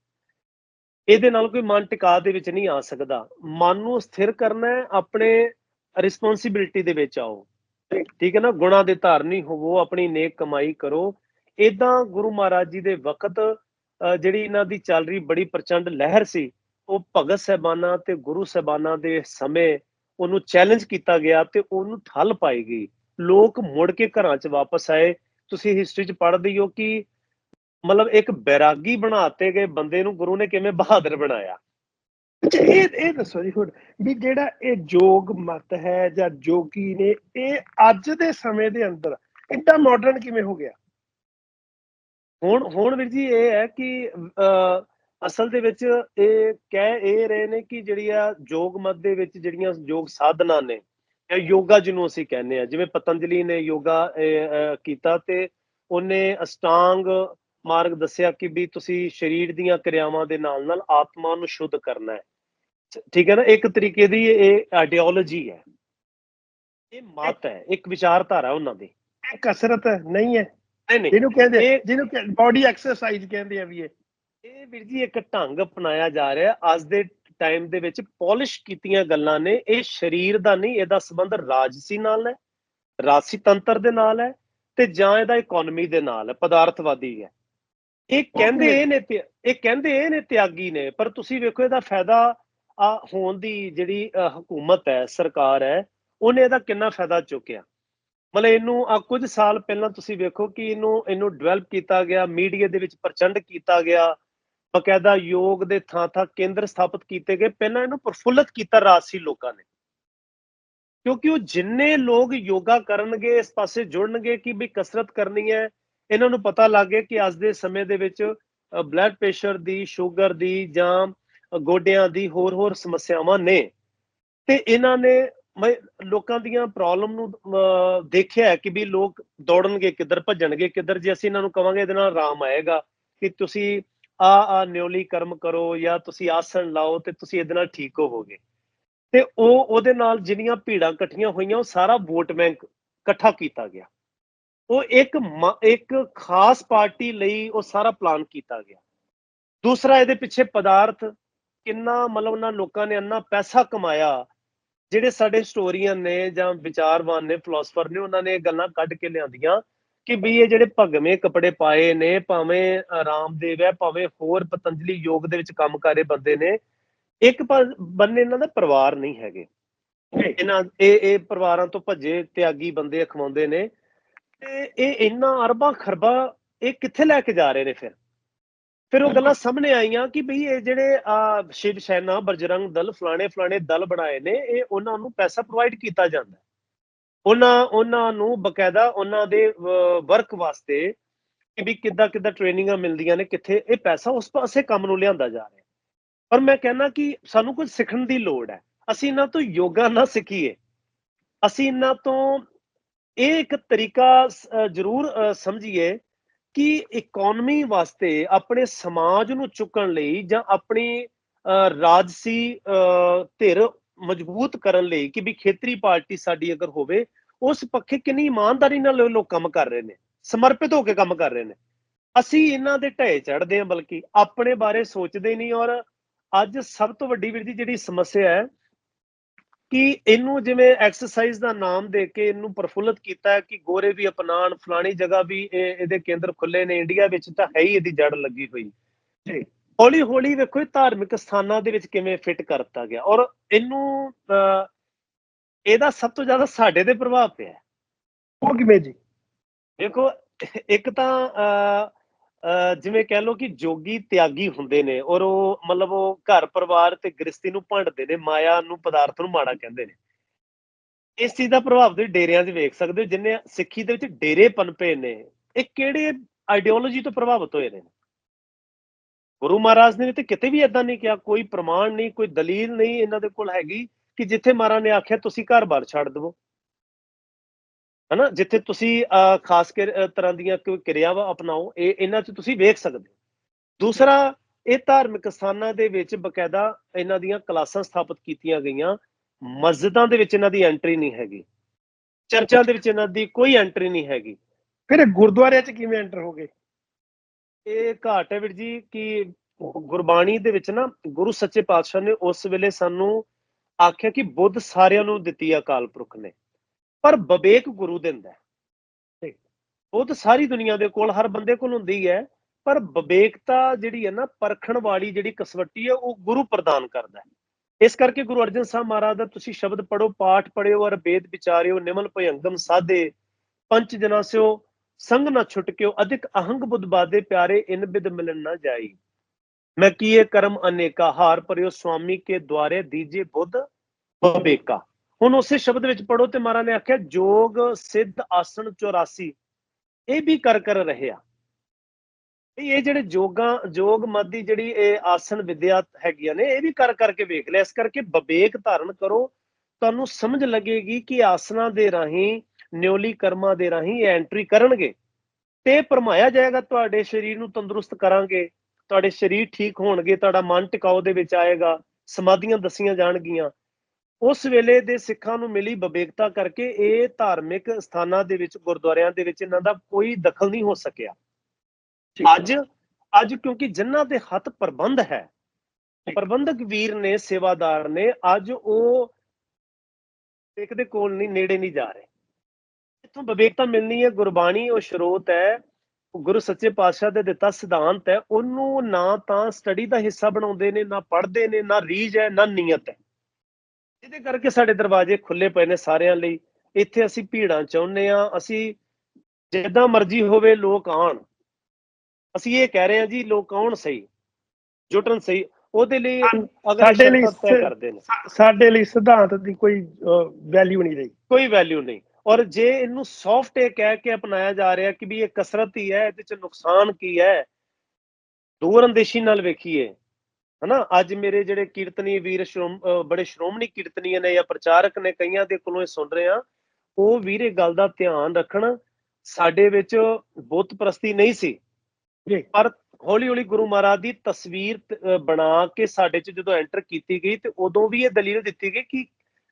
Speaker 2: ਇਹਦੇ ਨਾਲ ਕੋਈ ਮਨ ਟਿਕਾ ਦੇ ਵਿੱਚ ਨਹੀਂ ਆ ਸਕਦਾ। ਮਨ ਨੂੰ ਸਥਿਰ ਕਰਨਾ ਹੈ ਆਪਣੇ ਰਿਸਪੌਂਸਿਬਿਲਟੀ ਦੇ ਵਿੱਚ ਆਓ। ਠੀਕ ਹੈ ਨਾ? ਗੁਣਾ ਦੇ ਧਾਰਨੀ ਹੋਵੋ ਆਪਣੀ ਨੇਕ ਕਮਾਈ ਕਰੋ। ਇਦਾਂ ਗੁਰੂ ਮਹਾਰਾਜ ਜੀ ਦੇ ਵਕਤ ਅਹ, ਜਿਹੜੀ ਇਹਨਾਂ ਦੀ ਚੱਲ ਰਹੀ ਬੜੀ ਪ੍ਰਚੰਡ ਲਹਿਰ ਸੀ ਉਹ ਭਗਤ ਸਹਿਬਾਨਾਂ ਤੇ ਗੁਰੂ ਸਹਿਬਾਨਾਂ ਦੇ ਸਮੇਂ ਉਹਨੂੰ ਚੈਲੰਜ ਕੀਤਾ ਗਿਆ ਤੇ ਉਹਨੂੰ ਠੱਲ ਪਾਈ ਗਈ। ਲੋਕ ਮੁੜ ਕੇ ਘਰਾਂ 'ਚ ਵਾਪਸ ਆਏ। ਤੁਸੀਂ ਹਿਸਟਰੀ 'ਚ ਪੜ੍ਹਦੇ ਹੋ ਕਿ ਮਤਲਬ ਇੱਕ ਬੈਰਾਗੀ ਬਣਾਤੇ ਗਏ ਬੰਦੇ ਨੂੰ ਗੁਰੂ ਨੇ ਕਿਵੇਂ ਬਹਾਦਰ ਬਣਾਇਆ।
Speaker 1: ਅੱਛਾ ਇਹ ਇਹ ਦੱਸੋ ਜੀ ਹੁਣ ਵੀ ਜਿਹੜਾ ਇਹ ਜੋਗ ਮਤ ਹੈ ਜਾਂ ਜੋਗੀ ਨੇ ਇਹ ਅੱਜ ਦੇ ਸਮੇਂ ਦੇ ਅੰਦਰ ਇੰਨਾ ਮਾਡਰਨ ਕਿਵੇਂ ਹੋ ਗਿਆ?
Speaker 2: ਹੁਣ ਹੁਣ ਵੀਰ ਜੀ ਇਹ ਹੈ ਕਿ ਅਸਲ ਦੇ ਵਿੱਚ ਇਹ ਕਹਿ ਇਹ ਰਹੇ ਨੇ ਕਿ ਜਿਹੜੀ ਆ ਯੋਗ ਮਤ ਦੇ ਵਿੱਚ ਜਿਹੜੀਆਂ ਯੋਗ ਸਾਧਨਾ ਨੇ, ਜਾਂ ਯੋਗਾ ਜਿਹਨੂੰ ਅਸੀਂ ਕਹਿੰਦੇ ਆ, ਜਿਵੇਂ ਪਤੰਜਲੀ ਨੇ ਯੋਗਾ ਕੀਤਾ ਤੇ ਉਹਨੇ ਅਸ਼ਟਾਂਗ ਮਾਰਗ ਦੱਸਿਆ ਕਿ ਵੀ ਤੁਸੀਂ ਸਰੀਰ ਦੀਆਂ ਕਿਰਿਆਵਾਂ ਦੇ ਨਾਲ ਨਾਲ ਆਤਮਾ ਨੂੰ ਸ਼ੁੱਧ ਕਰਨਾ ਹੈ। ਠੀਕ ਹੈ ਨਾ? ਇੱਕ ਤਰੀਕੇ ਦੀ ਇਹ ਆਈਡੀਓਲੋਜੀ ਹੈ। ਇਹ ਮਤ ਹੈ, ਇੱਕ ਵਿਚਾਰਧਾਰਾ ਉਹਨਾਂ ਦੀ।
Speaker 1: ਕਸਰਤ ਨਹੀਂ ਹੈ।
Speaker 2: ਨਹੀਂ ਨਹੀਂ
Speaker 1: ਜਿਹਨੂੰ ਕਹਿੰਦੇ ਜਿਹਨੂੰ ਬਾਡੀ ਐਕਸਰਸਾਈਜ਼ ਕਹਿੰਦੇ ਆ ਵੀ ਇਹ।
Speaker 2: ਇਹ ਵੀਰ ਜੀ ਇੱਕ ਢੰਗ ਅਪਣਾਇਆ ਜਾ ਰਿਹਾ। ਅੱਜ ਦੇ ਟਾਈਮ ਦੇ ਵਿੱਚ ਪਾਲਿਸ਼ ਕੀਤੀਆਂ ਗੱਲਾਂ ਨੇ। ਇਹ ਸਰੀਰ ਦਾ ਨਹੀਂ ਇਹਦਾ ਸੰਬੰਧ ਰਾਜਸੀ ਨਾਲ ਹੈ ਰਾਸੀ ਤੰਤਰ ਦੇ ਨਾਲ ਹੈ ਤੇ ਜਾਂ ਇਹਦਾ ਇਕਨੋਮੀ ਦੇ ਨਾਲ ਹੈ ਪਦਾਰਥਵਾਦੀ ਹੈ। ਇਹ ਕਹਿੰਦੇ ਇਹ ਨੇ ਇਹ ਕਹਿੰਦੇ ਇਹ ਨੇ ਤਿਆਗੀ ਨੇ ਪਰ ਤੁਸੀਂ ਵੇਖੋ ਇਹਦਾ ਫਾਇਦਾ ਆ ਹੋਣ ਦੀ ਜਿਹੜੀ ਹਕੂਮਤ ਹੈ ਸਰਕਾਰ ਹੈ ਉਹਨੇ ਇਹਦਾ ਕਿੰਨਾ ਫਾਇਦਾ ਚੁੱਕਿਆ। ਮਤਲਬ ਇਹਨੂੰ ਆ ਕੁਝ ਸਾਲ ਪਹਿਲਾਂ ਤੁਸੀਂ ਵੇਖੋ ਕਿ ਇਹਨੂੰ ਇਹਨੂੰ ਡਿਵੈਲਪ ਕੀਤਾ ਗਿਆ ਮੀਡੀਆ ਦੇ ਵਿੱਚ ਪ੍ਰਚੰਡ ਕੀਤਾ ਗਿਆ, ਬਕਾਇਦਾ ਯੋਗ ਦੇ ਥਾਂ ਥਾਂ ਕੇਂਦਰ ਸਥਾਪਿਤ ਕੀਤੇ ਗਏ, ਪਹਿਲਾਂ ਇਹਨੂੰ ਪ੍ਰਫੁੱਲਤ ਕੀਤਾ ਰਾਜਸੀ ਲੋਕਾਂ ਨੇ। ਕਿਉਂਕਿ ਉਹ ਜਿੰਨੇ ਲੋਕ ਯੋਗਾ ਕਰਨਗੇ, ਇਸ ਪਾਸੇ ਜੁੜਨਗੇ ਕਿ ਵੀ ਕਸਰਤ ਕਰਨੀ ਹੈ, ਇਹਨਾਂ ਨੂੰ ਪਤਾ ਲੱਗ ਗਿਆ ਕਿ ਅੱਜ ਦੇ ਸਮੇਂ ਦੇ ਵਿੱਚ ਬਲੱਡ ਪ੍ਰੈਸ਼ਰ ਦੀ ਸ਼ੂਗਰ ਦੀ ਜਾਂ ਗੋਡਿਆਂ ਦੀ ਹੋਰ ਹੋਰ ਸਮੱਸਿਆਵਾਂ ਨੇ। ਤੇ ਇਹਨਾਂ ਨੇ ਮੈਂ ਲੋਕਾਂ ਦੀਆਂ ਪ੍ਰੋਬਲਮ ਨੂੰ ਦੇਖਿਆ ਹੈ ਕਿ ਵੀ ਲੋਕ ਦੌੜਨਗੇ ਕਿੱਧਰ, ਭੱਜਣਗੇ ਕਿੱਧਰ, ਜੇ ਅਸੀਂ ਇਹਨਾਂ ਨੂੰ ਕਵਾਂਗੇ ਇਹਦੇ ਨਾਲ ਆਰਾਮ ਆਏਗਾ ਕਿ ਤੁਸੀਂ ਆ ਆ ਨਿਉਲੀ ਕਰਮ ਕਰੋ ਜਾਂ ਤੁਸੀਂ ਆਸਣ ਲਾਓ ਤੇ ਤੁਸੀਂ ਇਹਦੇ ਨਾਲ ਠੀਕ ਹੋਵੋਗੇ। ਤੇ ਉਹ, ਉਹਦੇ ਨਾਲ ਜਿੰਨੀਆਂ ਭੀੜਾਂ ਇਕੱਠੀਆਂ ਹੋਈਆਂ, ਉਹ ਸਾਰਾ ਵੋਟ ਬੈਂਕ ਇਕੱਠਾ ਕੀਤਾ ਗਿਆ। ਉਹ ਇੱਕ ਮ- ਇੱਕ ਖਾਸ ਪਾਰਟੀ ਲਈ ਉਹ ਸਾਰਾ ਪਲਾਨ ਕੀਤਾ ਗਿਆ। ਦੂਸਰਾ ਇਹਦੇ ਪਿੱਛੇ ਪਦਾਰਥ ਕਿੰਨਾ ਮਤਲਬ ਉਹਨਾਂ ਲੋਕਾਂ ਨੇ ਇੰਨਾ ਪੈਸਾ ਕਮਾਇਆ ਜਿਹੜੇ ਸਾਡੇ ਹਿਸਟੋਰੀਅਨ ਨੇ ਜਾਂ ਵਿਚਾਰਵਾਨ ਨੇ ਫਿਲਾਸਫਰ ਨੇ ਉਹਨਾਂ ਨੇ ਇਹ ਗੱਲਾਂ ਕੱਢ ਕੇ ਲਿਆਂਦੀਆਂ ਕਿ ਵੀ ਇਹ ਜਿਹੜੇ ਭਗਵੇਂ ਕੱਪੜੇ ਪਾਏ ਨੇ ਭਾਵੇਂ ਰਾਮਦੇਵ ਹੈ ਭਾਵੇਂ ਹੋਰ ਪਤੰਜਲੀ ਯੋਗ ਦੇ ਵਿੱਚ ਕੰਮ ਕਰ ਰਹੇ ਬੰਦੇ ਨੇ ਇੱਕ ਬੰਨੇ ਇਹਨਾਂ ਦਾ ਪਰਿਵਾਰ ਨਹੀਂ ਹੈਗੇ। ਇਹਨਾਂ ਇਹ ਇਹ ਪਰਿਵਾਰਾਂ ਤੋਂ ਭੱਜੇ ਤਿਆਗੀ ਬੰਦੇ ਅਖਵਾਉਂਦੇ ਨੇ ਤੇ ਇਹ ਇੰਨਾ ਅਰਬਾਂ ਖਰਬਾਂ ਇਹ ਕਿੱਥੇ ਲੈ ਕੇ ਜਾ ਰਹੇ ਨੇ ਫਿਰ? ਫਿਰ ਉਹ ਗੱਲਾਂ ਸਾਹਮਣੇ ਆਈਆਂ ਕਿ ਭਈ ਇਹ ਜਿਹੜੇ ਆ ਸ਼ਿਵ ਸੈਨਾ ਬਜਰੰਗ ਦਲ ਫਲਾਣੇ ਫਲਾਣੇ ਦਲ ਬਣਾਏ ਨੇ ਇਹ ਉਹਨਾਂ ਨੂੰ ਪੈਸਾ ਪ੍ਰੋਵਾਈਡ ਕੀਤਾ ਜਾਂਦਾ। ਉਹਨਾਂ ਉਹਨਾਂ ਨੂੰ ਬਕਾਇਦਾ ਉਹਨਾਂ ਦੇ ਵਰਕ ਵਾਸਤੇ ਕਿ ਵੀ ਕਿੱਦਾਂ ਕਿੱਦਾਂ ਟ੍ਰੇਨਿੰਗਾਂ ਮਿਲਦੀਆਂ ਨੇ ਕਿੱਥੇ ਇਹ ਪੈਸਾ ਉਸ ਪਾਸੇ ਕੰਮ ਨੂੰ ਲਿਆਂਦਾ ਜਾ ਰਿਹਾ। ਪਰ ਮੈਂ ਕਹਿੰਦਾ ਕਿ ਸਾਨੂੰ ਕੁਝ ਸਿੱਖਣ ਦੀ ਲੋੜ ਹੈ। ਅਸੀਂ ਇਹਨਾਂ ਤੋਂ ਯੋਗਾ ਨਾ ਸਿੱਖੀਏ। ਅਸੀਂ ਇਹਨਾਂ ਤੋਂ ਇਹ ਇੱਕ ਤਰੀਕਾ ਜ਼ਰੂਰ ਸਮਝੀਏ ਕਿ ਇਕਨੋਮੀ ਵਾਸਤੇ ਆਪਣੇ ਸਮਾਜ ਨੂੰ ਚੁੱਕਣ ਲਈ ਜਾਂ ਆਪਣੀ ਅ, ਰਾਜਸੀ ਅ, ਧਿਰ ਮਜ਼ਬੂਤ ਕਰਨ ਲਈ ਕਿ ਵੀ ਖੇਤਰੀ ਪਾਰਟੀ ਸਾਡੀ ਅਗਰ ਹੋਵੇ ਉਸ ਪੱਖੇ ਕਿੰਨੀ ਇਮਾਨਦਾਰੀ ਨਾਲ ਲੋਕ ਕੰਮ ਕਰ ਰਹੇ ਨੇ ਸਮਰਪਿਤ ਹੋ ਕੇ ਕੰਮ ਕਰ ਰਹੇ ਨੇ। ਅਸੀਂ ਇਹਨਾਂ ਦੇ ਢਏ ਚੜਦੇ ਹਾਂ ਬਲਕਿ ਆਪਣੇ ਬਾਰੇ ਸੋਚਦੇ ਨਹੀਂ ਔਰ ਅੱਜ ਸਭ ਤੋਂ ਵੱਡੀ ਵੀਰ ਦੀ ਜਿਹੜੀ ਸਮੱਸਿਆ ਹੈ ਕਿ ਇਹਨੂੰ ਜਿਵੇਂ ਐਕਸਰਸਾਈਜ਼ ਦਾ ਨਾਮ ਦੇ ਕੇ ਇਹਨੂੰ ਪ੍ਰਫੁੱਲਤ ਕੀਤਾ ਕਿ ਗੋਰੇ ਵੀ ਅਪਣਾਣ ਫਲਾਣੀ ਜਗ੍ਹਾ ਵੀ ਇਹ ਇਹਦੇ ਕੇਂਦਰ ਖੁੱਲੇ ਨੇ ਇੰਡੀਆ ਵਿੱਚ ਤਾਂ ਹੈ ਹੀ ਇਹਦੀ ਜੜ ਲੱਗੀ ਹੋਈ
Speaker 1: ਜੀ।
Speaker 2: ਹੌਲੀ ਹੌਲੀ ਵੇਖੋ ਇਹ ਧਾਰਮਿਕ ਸਥਾਨਾਂ ਦੇ ਵਿੱਚ ਕਿਵੇਂ ਫਿੱਟ ਕਰਤਾ ਗਿਆ ਔਰ ਇਹਨੂੰ ਇਹਦਾ ਸਭ ਤੋਂ ਜ਼ਿਆਦਾ ਸਾਡੇ ਤੇ ਪ੍ਰਭਾਵ ਪਿਆ।
Speaker 1: ਉਹ ਕਿਵੇਂ ਜੀ
Speaker 2: ਦੇਖੋ ਇੱਕ ਤਾਂ ਜਿਵੇਂ ਕਹਿ ਲਓ ਕਿ ਜੋਗੀ ਤਿਆਗੀ ਹੁੰਦੇ ਨੇ ਔਰ ਉਹ ਮਤਲਬ ਉਹ ਘਰ ਪਰਿਵਾਰ ਤੇ ਗ੍ਰਸਤੀ ਨੂੰ ਭੰਡਦੇ ਨੇ, ਮਾਇਆ ਨੂੰ ਪਦਾਰਥ ਨੂੰ ਮਾੜਾ ਕਹਿੰਦੇ ਨੇ। ਇਸ ਚੀਜ਼ ਦਾ ਪ੍ਰਭਾਵ ਤੁਸੀਂ ਡੇਰਿਆਂ 'ਚ ਵੇਖ ਸਕਦੇ ਹੋ, ਜਿੰਨੇ ਸਿੱਖੀ ਦੇ ਵਿੱਚ ਡੇਰੇ ਪਨਪੇ ਨੇ, ਇਹ ਕਿਹੜੇ ਆਈਡੀਓਲੋਜੀ ਤੋਂ ਪ੍ਰਭਾਵਿਤ ਹੋਏ ਨੇ? ਗੁਰੂ ਮਹਾਰਾਜ ਨੇ ਤੇ ਕਿਤੇ ਵੀ ਇਦਾਂ ਨਹੀਂ ਕਿਹਾ, ਕੋਈ ਪ੍ਰਮਾਣ ਨਹੀਂ, ਕੋਈ ਦਲੀਲ ਨਹੀਂ ਇਹਨਾਂ ਦੇ ਕੋਲ ਹੈਗੀ ਕਿ ਜਿੱਥੇ ਮਹਾਰਾਜ ਨੇ ਆਖਿਆ, ਤੁਸੀਂ ਘਰ-ਬਾਰ ਛੱਡ ਦਿਵੋ। ਹਨਾ ਜਿੱਥੇ ਤੁਸੀਂ ਅਹ, ਖਾਸ ਕਰ ਤਰ੍ਹਾਂ ਦੀਆਂ ਕੋਈ ਕਿਰਿਆਵਾਂ ਅਪਣਾਓ ਇਹ ਇਹਨਾਂ 'ਚ ਤੁਸੀਂ ਵੇਖ ਸਕਦੇ ਹੋ। ਦੂਸਰਾ ਇਹ ਧਾਰਮਿਕ ਸਥਾਨਾਂ ਦੇ ਵਿੱਚ ਬਕਾਇਦਾ ਇਹਨਾਂ ਦੀਆਂ ਕਲਾਸਾਂ ਸਥਾਪਿਤ ਕੀਤੀਆਂ ਗਈਆਂ। ਮਸਜਿਦਾਂ ਦੇ ਵਿੱਚ ਇਹਨਾਂ ਦੀ ਐਂਟਰੀ ਨਹੀਂ ਹੈਗੀ। ਚਰਚਾਂ ਦੇ ਵਿੱਚ ਇਹਨਾਂ ਦੀ ਕੋਈ ਐਂਟਰੀ ਨਹੀਂ ਹੈਗੀ।
Speaker 1: ਫਿਰ ਗੁਰਦੁਆਰਿਆਂ 'ਚ ਕਿਵੇਂ ਐਂਟਰ ਹੋ ਗਏ?
Speaker 2: ਇਹ ਘਾਟ ਹੈ ਵੀਰ ਜੀ ਕਿ ਗੁਰਬਾਣੀ ਦੇ ਵਿੱਚ ਨਾ ਗੁਰੂ ਸੱਚੇ ਪਾਤਸ਼ਾਹ ਨੇ ਉਸ ਵੇਲੇ ਸਾਨੂੰ ਆਖਿਆ ਕਿ ਬੁੱਧ ਸਾਰਿਆਂ ਨੂੰ ਦਿੱਤੀ ਆ ਅਕਾਲ ਪੁਰਖ ਨੇ। ਪਰ ਵਿਵੇਕ ਗੁਰੂ ਦਿੰਦਾ
Speaker 1: ਠੀਕ।
Speaker 2: ਉਹ ਤਾਂ ਸਾਰੀ ਦੁਨੀਆ ਦੇ ਕੋਲ, ਹਰ ਬੰਦੇ ਕੋਲ ਹੁੰਦੀ ਹੈ, ਪਰ ਵਿਵੇਕਤਾ ਜਿਹੜੀ ਹੈ ਨਾ, ਪਰਖਣ ਵਾਲੀ ਜਿਹੜੀ ਕਸਵੱਟੀ ਹੈ, ਉਹ ਗੁਰੂ ਪ੍ਰਦਾਨ ਕਰਦਾ ਹੈ। ਇਸ ਕਰਕੇ ਗੁਰੂ ਅਰਜਨ ਸਾਹਿਬ ਮਹਾਰਾਜ ਦਾ ਤੁਸੀਂ ਸ਼ਬਦ ਪੜੋ ਪਾਠ ਪੜਿਓ ਔਰ ਵੇਦ ਵਿਚਾਰਿਓ ਨਿਮਨ ਭਯੰਗਮ ਸਾਧੇ, ਪੰਚ ਜਨਾ ਸਿਓ, ਸੰਗ ਨਾ ਛੁਟਕਿਓ ਅਧਿਕ ਅਹੰਗ ਬੁੱਧ ਬਾਦੇ ਪਿਆਰੇ, ਇਨ ਬਿਦ ਮਿਲਣ ਨਾ ਜਾਈ। ਮੈਂ ਕੀਏ ਕਰਮ ਅਨੇਕਾ, ਹਾਰ ਪਰਿਓ ਸੁਆਮੀ ਕੇ ਦੁਆਰੇ ਦੀਜੇ ਬੁੱਧ ਵਿਵੇਕਾ ਹੁਣ ਉਸੇ ਸ਼ਬਦ ਵਿੱਚ ਪੜੋ ਤੇ ਮਹਾਰਾਜ ਨੇ ਆਖਿਆ, ਜੋਗ, ਸਿੱਧ, ਆਸਣ 84 ਇਹ ਵੀ ਕਰ ਕਰ ਰਹੇ ਆ। ਇਹ ਜਿਹੜੇ ਜੋਗਾਂ, ਜੋਗ ਮਤ ਦੀ ਜਿਹੜੀ ਇਹ ਆਸਣ ਵਿਦਿਆ ਹੈਗੀਆਂ ਨੇ, ਇਹ ਵੀ ਕਰ ਕਰਕੇ ਵੇਖ ਲਿਆ। ਇਸ ਕਰਕੇ ਵਿਵੇਕ ਧਾਰਨ ਕਰੋ, ਤੁਹਾਨੂੰ ਸਮਝ ਲੱਗੇਗੀ ਕਿ ਆਸਣਾ ਦੇ ਰਾਹੀਂ, ਨਿਉਲੀ ਕਰਮਾਂ ਦੇ ਰਾਹੀਂ ਇਹ ਐਂਟਰੀ ਕਰਨਗੇ। ਤੇ ਪਰਮਾਇਆ ਜਾਏਗਾ, ਤੁਹਾਡੇ ਸਰੀਰ ਨੂੰ ਤੰਦਰੁਸਤ ਕਰਾਂਗੇ, ਤੁਹਾਡੇ ਸਰੀਰ ਠੀਕ ਹੋਣਗੇ, ਤੁਹਾਡਾ ਮਨ ਟਿਕਾਓ ਦੇ ਵਿੱਚ ਆਏਗਾ, ਸਮਾਧੀਆਂ ਦਸੀਆਂ ਜਾਣਗੀਆਂ। ਉਸ ਵੇਲੇ ਦੇ ਸਿੱਖਾਂ ਨੂੰ ਮਿਲੀ ਵਿਵੇਕਤਾ ਕਰਕੇ ਇਹ ਧਾਰਮਿਕ ਸਥਾਨਾਂ ਦੇ ਵਿੱਚ ਗੁਰਦੁਆਰਿਆਂ ਦੇ ਵਿੱਚ ਇਹਨਾਂ ਦਾ ਕੋਈ ਦਖਲ ਨਹੀਂ ਹੋ ਸਕਿਆ। ਅੱਜ ਅੱਜ ਕਿਉਂਕਿ ਜਿਨ੍ਹਾਂ ਦੇ ਹੱਥ ਪ੍ਰਬੰਧ ਹੈ ਪ੍ਰਬੰਧਕ ਵੀਰ ਨੇ ਸੇਵਾਦਾਰ ਨੇ ਅੱਜ ਉਹ ਇੱਕ ਦੇ ਕੋਲ ਨਹੀਂ ਨੇੜੇ ਨਹੀਂ ਜਾ ਰਹੇ। ਇੱਥੋਂ ਵਿਵੇਕਤਾ ਮਿਲਣੀ ਹੈ ਗੁਰਬਾਣੀ ਉਹ ਸਰੋਤ ਹੈ ਗੁਰੂ ਸੱਚੇ ਪਾਤਸ਼ਾਹ ਦੇ ਦਿੱਤਾ ਸਿਧਾਂਤ ਹੈ ਉਹਨੂੰ ਨਾ ਤਾਂ ਸਟੱਡੀ ਦਾ ਹਿੱਸਾ ਬਣਾਉਂਦੇ ਨੇ ਨਾ ਪੜ੍ਹਦੇ ਨੇ ਨਾ ਰੀਝ ਹੈ ਨਾ ਨੀਅਤ ਹੈ। ਇਹਦੇ ਕਰਕੇ ਸਾਡੇ ਦਰਵਾਜ਼ੇ ਖੁੱਲੇ ਪਏ ਨੇ ਸਾਰਿਆਂ ਲਈ। ਇੱਥੇ ਅਸੀਂ ਭੀੜਾਂ ਚਾਹੁੰਦੇ ਆ ਅਸੀਂ ਜਿੱਦਾਂ ਮਰਜ਼ੀ ਹੋਵੇ ਲੋਕ ਆਣ ਅਸੀਂ ਇਹ ਕਹਿ ਰਹੇ ਹਾਂ ਜੀ ਲੋਕ ਆਉਣ ਸਹੀ ਜੁਟਣ ਸਹੀ ਉਹਦੇ ਲਈ
Speaker 1: ਸਾਡੇ ਲਈ
Speaker 2: ਕਰਦੇ ਨੇ।
Speaker 1: ਸਾਡੇ ਲਈ ਸਿਧਾਂਤ ਦੀ ਕੋਈ ਵੈਲਿਊ ਨਹੀਂ ਰਹੀ।
Speaker 2: ਕੋਈ ਵੈਲਿਊ ਨਹੀਂ। ਔਰ ਜੇ ਇਹਨੂੰ ਸੌਫਟ ਇਹ ਕਹਿ ਕੇ ਅਪਣਾਇਆ ਜਾ ਰਿਹਾ ਕਿ ਵੀ ਇਹ ਕਸਰਤ ਹੀ ਹੈ ਇਹਦੇ ਚ ਨੁਕਸਾਨ ਕੀ ਹੈ ਦੂਰ ਅੰਦੇਸ਼ੀ ਨਾਲ ਵੇਖੀਏ ਹਨਾ? ਅੱਜ ਮੇਰੇ ਜਿਹੜੇ ਕੀਰਤਨੀ ਵੀਰ ਸ਼੍ਰੋਮ ਬੜੇ ਸ਼੍ਰੋਮਣੀ ਕੀਰਤਨੀਏ ਨੇ ਜਾਂ ਪ੍ਰਚਾਰਕ ਨੇ ਕਈਆਂ ਦੇ ਕੋਲੋਂ ਇਹ ਸੁਣ ਰਹੇ ਆ ਉਹ ਵੀਰ ਇਹ ਗੱਲ ਦਾ ਧਿਆਨ ਰੱਖਣ। ਸਾਡੇ ਵਿੱਚ ਬੁੱਤ ਪ੍ਰਸਤੀ ਨਹੀਂ ਸੀ। ਪਰ ਹੌਲੀ ਹੌਲੀ ਗੁਰੂ ਮਹਾਰਾਜ ਦੀ ਤਸਵੀਰ ਬਣਾ ਕੇ ਸਾਡੇ ਚ ਜਦੋਂ ਐਂਟਰ ਕੀਤੀ ਗਈ ਤੇ ਉਦੋਂ ਵੀ ਇਹ ਦਲੀਲ ਦਿੱਤੀ ਗਈ ਕਿ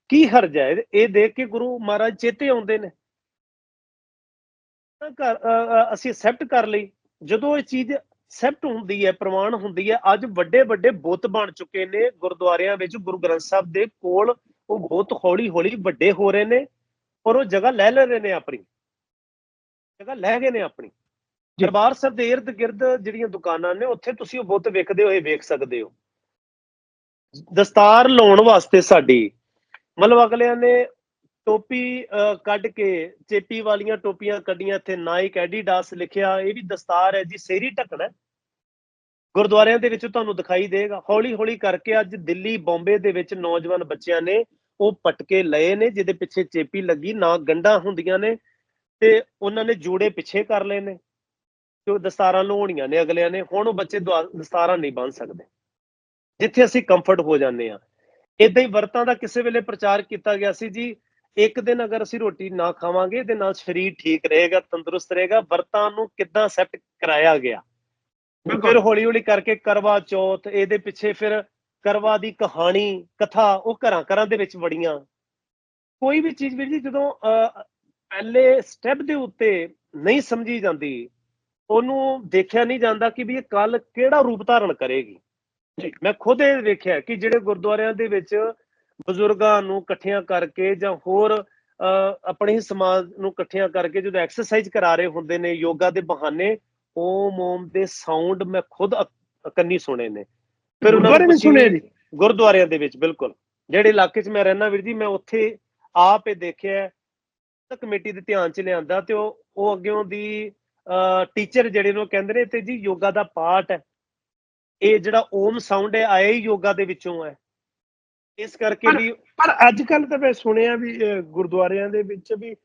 Speaker 2: ਕੀ ਹਰਜ ਹੈ? ਇਹ- ਦੇਖ ਕੇ ਗੁਰੂ ਮਹਾਰਾਜ ਚੇਤੇ ਆਉਂਦੇ ਨੇ। ਅਸੀਂ ਐਕਸੈਪਟ ਕਰ ਲਈ। ਜਦੋਂ ਇਹ ਚੀਜ਼ ਐਕਸੈਪਟ ਹੁੰਦੀ ਹੈ ਪ੍ਰਮਾਣ ਹੁੰਦੀ ਹੈ ਅੱਜ ਵੱਡੇ ਵੱਡੇ ਬੁੱਤ ਬਣ ਚੁੱਕੇ ਨੇ ਗੁਰਦੁਆਰਿਆਂ ਵਿੱਚ ਗੁਰੂ ਗ੍ਰੰਥ ਸਾਹਿਬ ਦੇ ਕੋਲ ਉਹ ਬੁੱਤ ਹੌਲੀ ਹੌਲੀ ਵੱਡੇ ਹੋ ਰਹੇ ਨੇ ਔਰ ਉਹ ਜਗ੍ਹਾ ਲੈ ਲੈ ਰਹੇ ਨੇ ਆਪਣੀ। ਜਗ੍ਹਾ ਲੈ ਗਏ ਨੇ ਆਪਣੀ। ਦਰਬਾਰ ਸਾਹਿਬ ਦੇ ਇਰਦ ਗਿਰਦ ਜਿਹੜੀਆਂ ਦੁਕਾਨਾਂ ਨੇ ਉੱਥੇ ਤੁਸੀਂ ਉਹ ਬੁੱਤ ਵੇਖਦੇ ਹੋਏ ਵੇਖ ਸਕਦੇ ਹੋ। ਦਸਤਾਰ ਲਾਉਣ ਵਾਸਤੇ ਸਾਡੀ। ਮਤਲਬ ਅਗਲਿਆਂ ਨੇ ਟੋਪੀ ਅਹ, ਕੱਢ ਕੇ ਚੇਪੀ ਵਾਲੀਆਂ ਟੋਪੀਆਂ ਕੱਢੀਆਂ ਇੱਥੇ ਨਾਈਕ ਐਡੀਡਾਸ ਲਿਖਿਆ ਇਹ ਵੀ ਦਸਤਾਰ ਹੈ ਜੀ ਸੇਰੀ ਢੱਕਣਾ ਗੁਰਦੁਆਰਿਆਂ ਦੇ ਵਿੱਚ ਤੁਹਾਨੂੰ ਦਿਖਾਈ ਦੇਗਾ ਹੌਲੀ ਹੌਲੀ ਕਰਕੇ ਅੱਜ ਦਿੱਲੀ ਬੰਬੇ ਦੇ ਵਿੱਚ ਨੌਜਵਾਨ ਬੱਚਿਆਂ ਨੇ ਉਹ ਪਟਕੇ ਲਏ ਨੇ ਜਿਹਦੇ ਪਿੱਛੇ ਚੇਪੀ ਲੱਗੀ ਨਾ ਗੰਢਾਂ ਹੁੰਦੀਆਂ ਨੇ ਤੇ ਉਹਨਾਂ ਨੇ ਜੂੜੇ ਪਿੱਛੇ ਕਰ ਲਏ ਨੇ ਤੇ ਦਸਤਾਰਾਂ ਲੋਹਣੀਆਂ ਨੇ ਅਗਲਿਆਂ ਨੇ ਹੁਣ ਉਹ ਬੱਚੇ ਦੁਆ- ਦਸਤਾਰਾਂ ਨਹੀਂ ਬੰਨ ਸਕਦੇ। ਜਿੱਥੇ ਅਸੀਂ ਕੰਫਰਟ ਹੋ ਜਾਂਦੇ ਆ ਇਦਾਂ ਹੀ ਵਰਤਾਂ ਦਾ ਕਿਸੇ ਵੇਲੇ ਪ੍ਰਚਾਰ ਕੀਤਾ ਗਿਆ ਸੀ ਜੀ ਇੱਕ ਦਿਨ ਅਗਰ ਅਸੀਂ ਰੋਟੀ ਨਾ ਖਾਵਾਂਗੇ ਇਹਦੇ ਨਾਲ ਸਰੀਰ ਠੀਕ ਰਹੇਗਾ ਤੰਦਰੁਸਤ ਰਹੇਗਾ ਵਰਤਾਂ ਨੂੰ ਕਿੱਦਾਂ ਸੈੱਟ ਕਰਾਇਆ ਗਿਆ? ਫਿਰ ਹੌਲੀ ਹੌਲੀ ਕਰਕੇ ਕਰਵਾ ਚੌਥ ਇਹਦੇ ਪਿੱਛੇ ਫਿਰ ਕਰਵਾ ਦੀ ਕਹਾਣੀ ਕਥਾ ਉਹ ਘਰਾਂ ਘਰਾਂ ਦੇ ਵਿੱਚ ਵੜੀਆਂ। ਕੋਈ ਵੀ ਚੀਜ਼ ਵੀਰ ਜੀ ਜਦੋਂ ਪਹਿਲੇ ਸਟੈਪ ਦੇ ਉੱਤੇ ਨਹੀਂ ਸਮਝੀ ਜਾਂਦੀ ਉਹਨੂੰ ਦੇਖਿਆ ਨਹੀਂ ਜਾਂਦਾ ਕਿ ਵੀ ਇਹ ਕੱਲ ਕਿਹੜਾ ਰੂਪ ਧਾਰਨ ਕਰੇਗੀ। ਮੈਂ ਖੁਦ ਇਹ ਵੇਖਿਆ ਕਿ ਜਿਹੜੇ ਗੁਰਦੁਆਰਿਆਂ ਦੇ ਵਿੱਚ ਬਜ਼ੁਰਗਾਂ ਨੂੰ ਇਕੱਠਿਆਂ ਕਰਕੇ ਜਾਂ ਹੋਰ ਆਪਣੇ ਸਮਾਜ ਨੂੰ ਇਕੱਠਿਆਂ ਕਰਕੇ ਜਦੋਂ ਐਕਸਰਸਾਈਜ਼ ਕਰਾ ਰਹੇ ਹੁੰਦੇ ਨੇ ਯੋਗਾ ਦੇ ਬਹਾਨੇ ਓਮ ਓਮ ਦੇ ਸਾਊਂਡ ਮੈਂ ਖੁਦ ਕੰਨੀ ਸੁਣੇ ਨੇ। ਫਿਰ ਉਹਨਾਂ ਨੂੰ
Speaker 1: ਵੀ ਸੁਣਿਆ ਜੀ
Speaker 2: ਗੁਰਦੁਆਰਿਆਂ ਦੇ ਵਿੱਚ ਬਿਲਕੁਲ। ਜਿਹੜੇ ਇਲਾਕੇ 'ਚ ਮੈਂ ਰਹਿਣਾ ਵੀਰ ਜੀ ਮੈਂ ਉੱਥੇ ਆਪ ਇਹ ਦੇਖਿਆ ਤਾਂ ਕਮੇਟੀ ਦੇ ਧਿਆਨ 'ਚ ਲਿਆਂਦਾ ਤੇ ਉਹ ਉਹ ਅੱਗੇੋਂ ਦੀ ਟੀਚਰ ਜਿਹੜੇ ਨੂੰ ਕਹਿੰਦੇ ਨੇ ਤੇ ਜੀ ਯੋਗਾ ਦਾ ਪਾਰਟ ਹੈ। ਇਹ ਜਿਹੜਾ ਓਮ ਸਾਊਂਡ ਹੈ ਆਇਆ ਹੀ ਯੋਗਾ ਦੇ ਵਿੱਚੋਂ ਹੈ। ਇਸ ਕਰਕੇ ਵੀ
Speaker 1: ਪਰ ਅੱਜ ਕੱਲ ਤਾਂ ਮੈਂ ਸੁਣਿਆ ਵੀ ਗੁਰਦੁਆਰਿਆਂ ਦੇ ਵਿੱਚ ਵੀ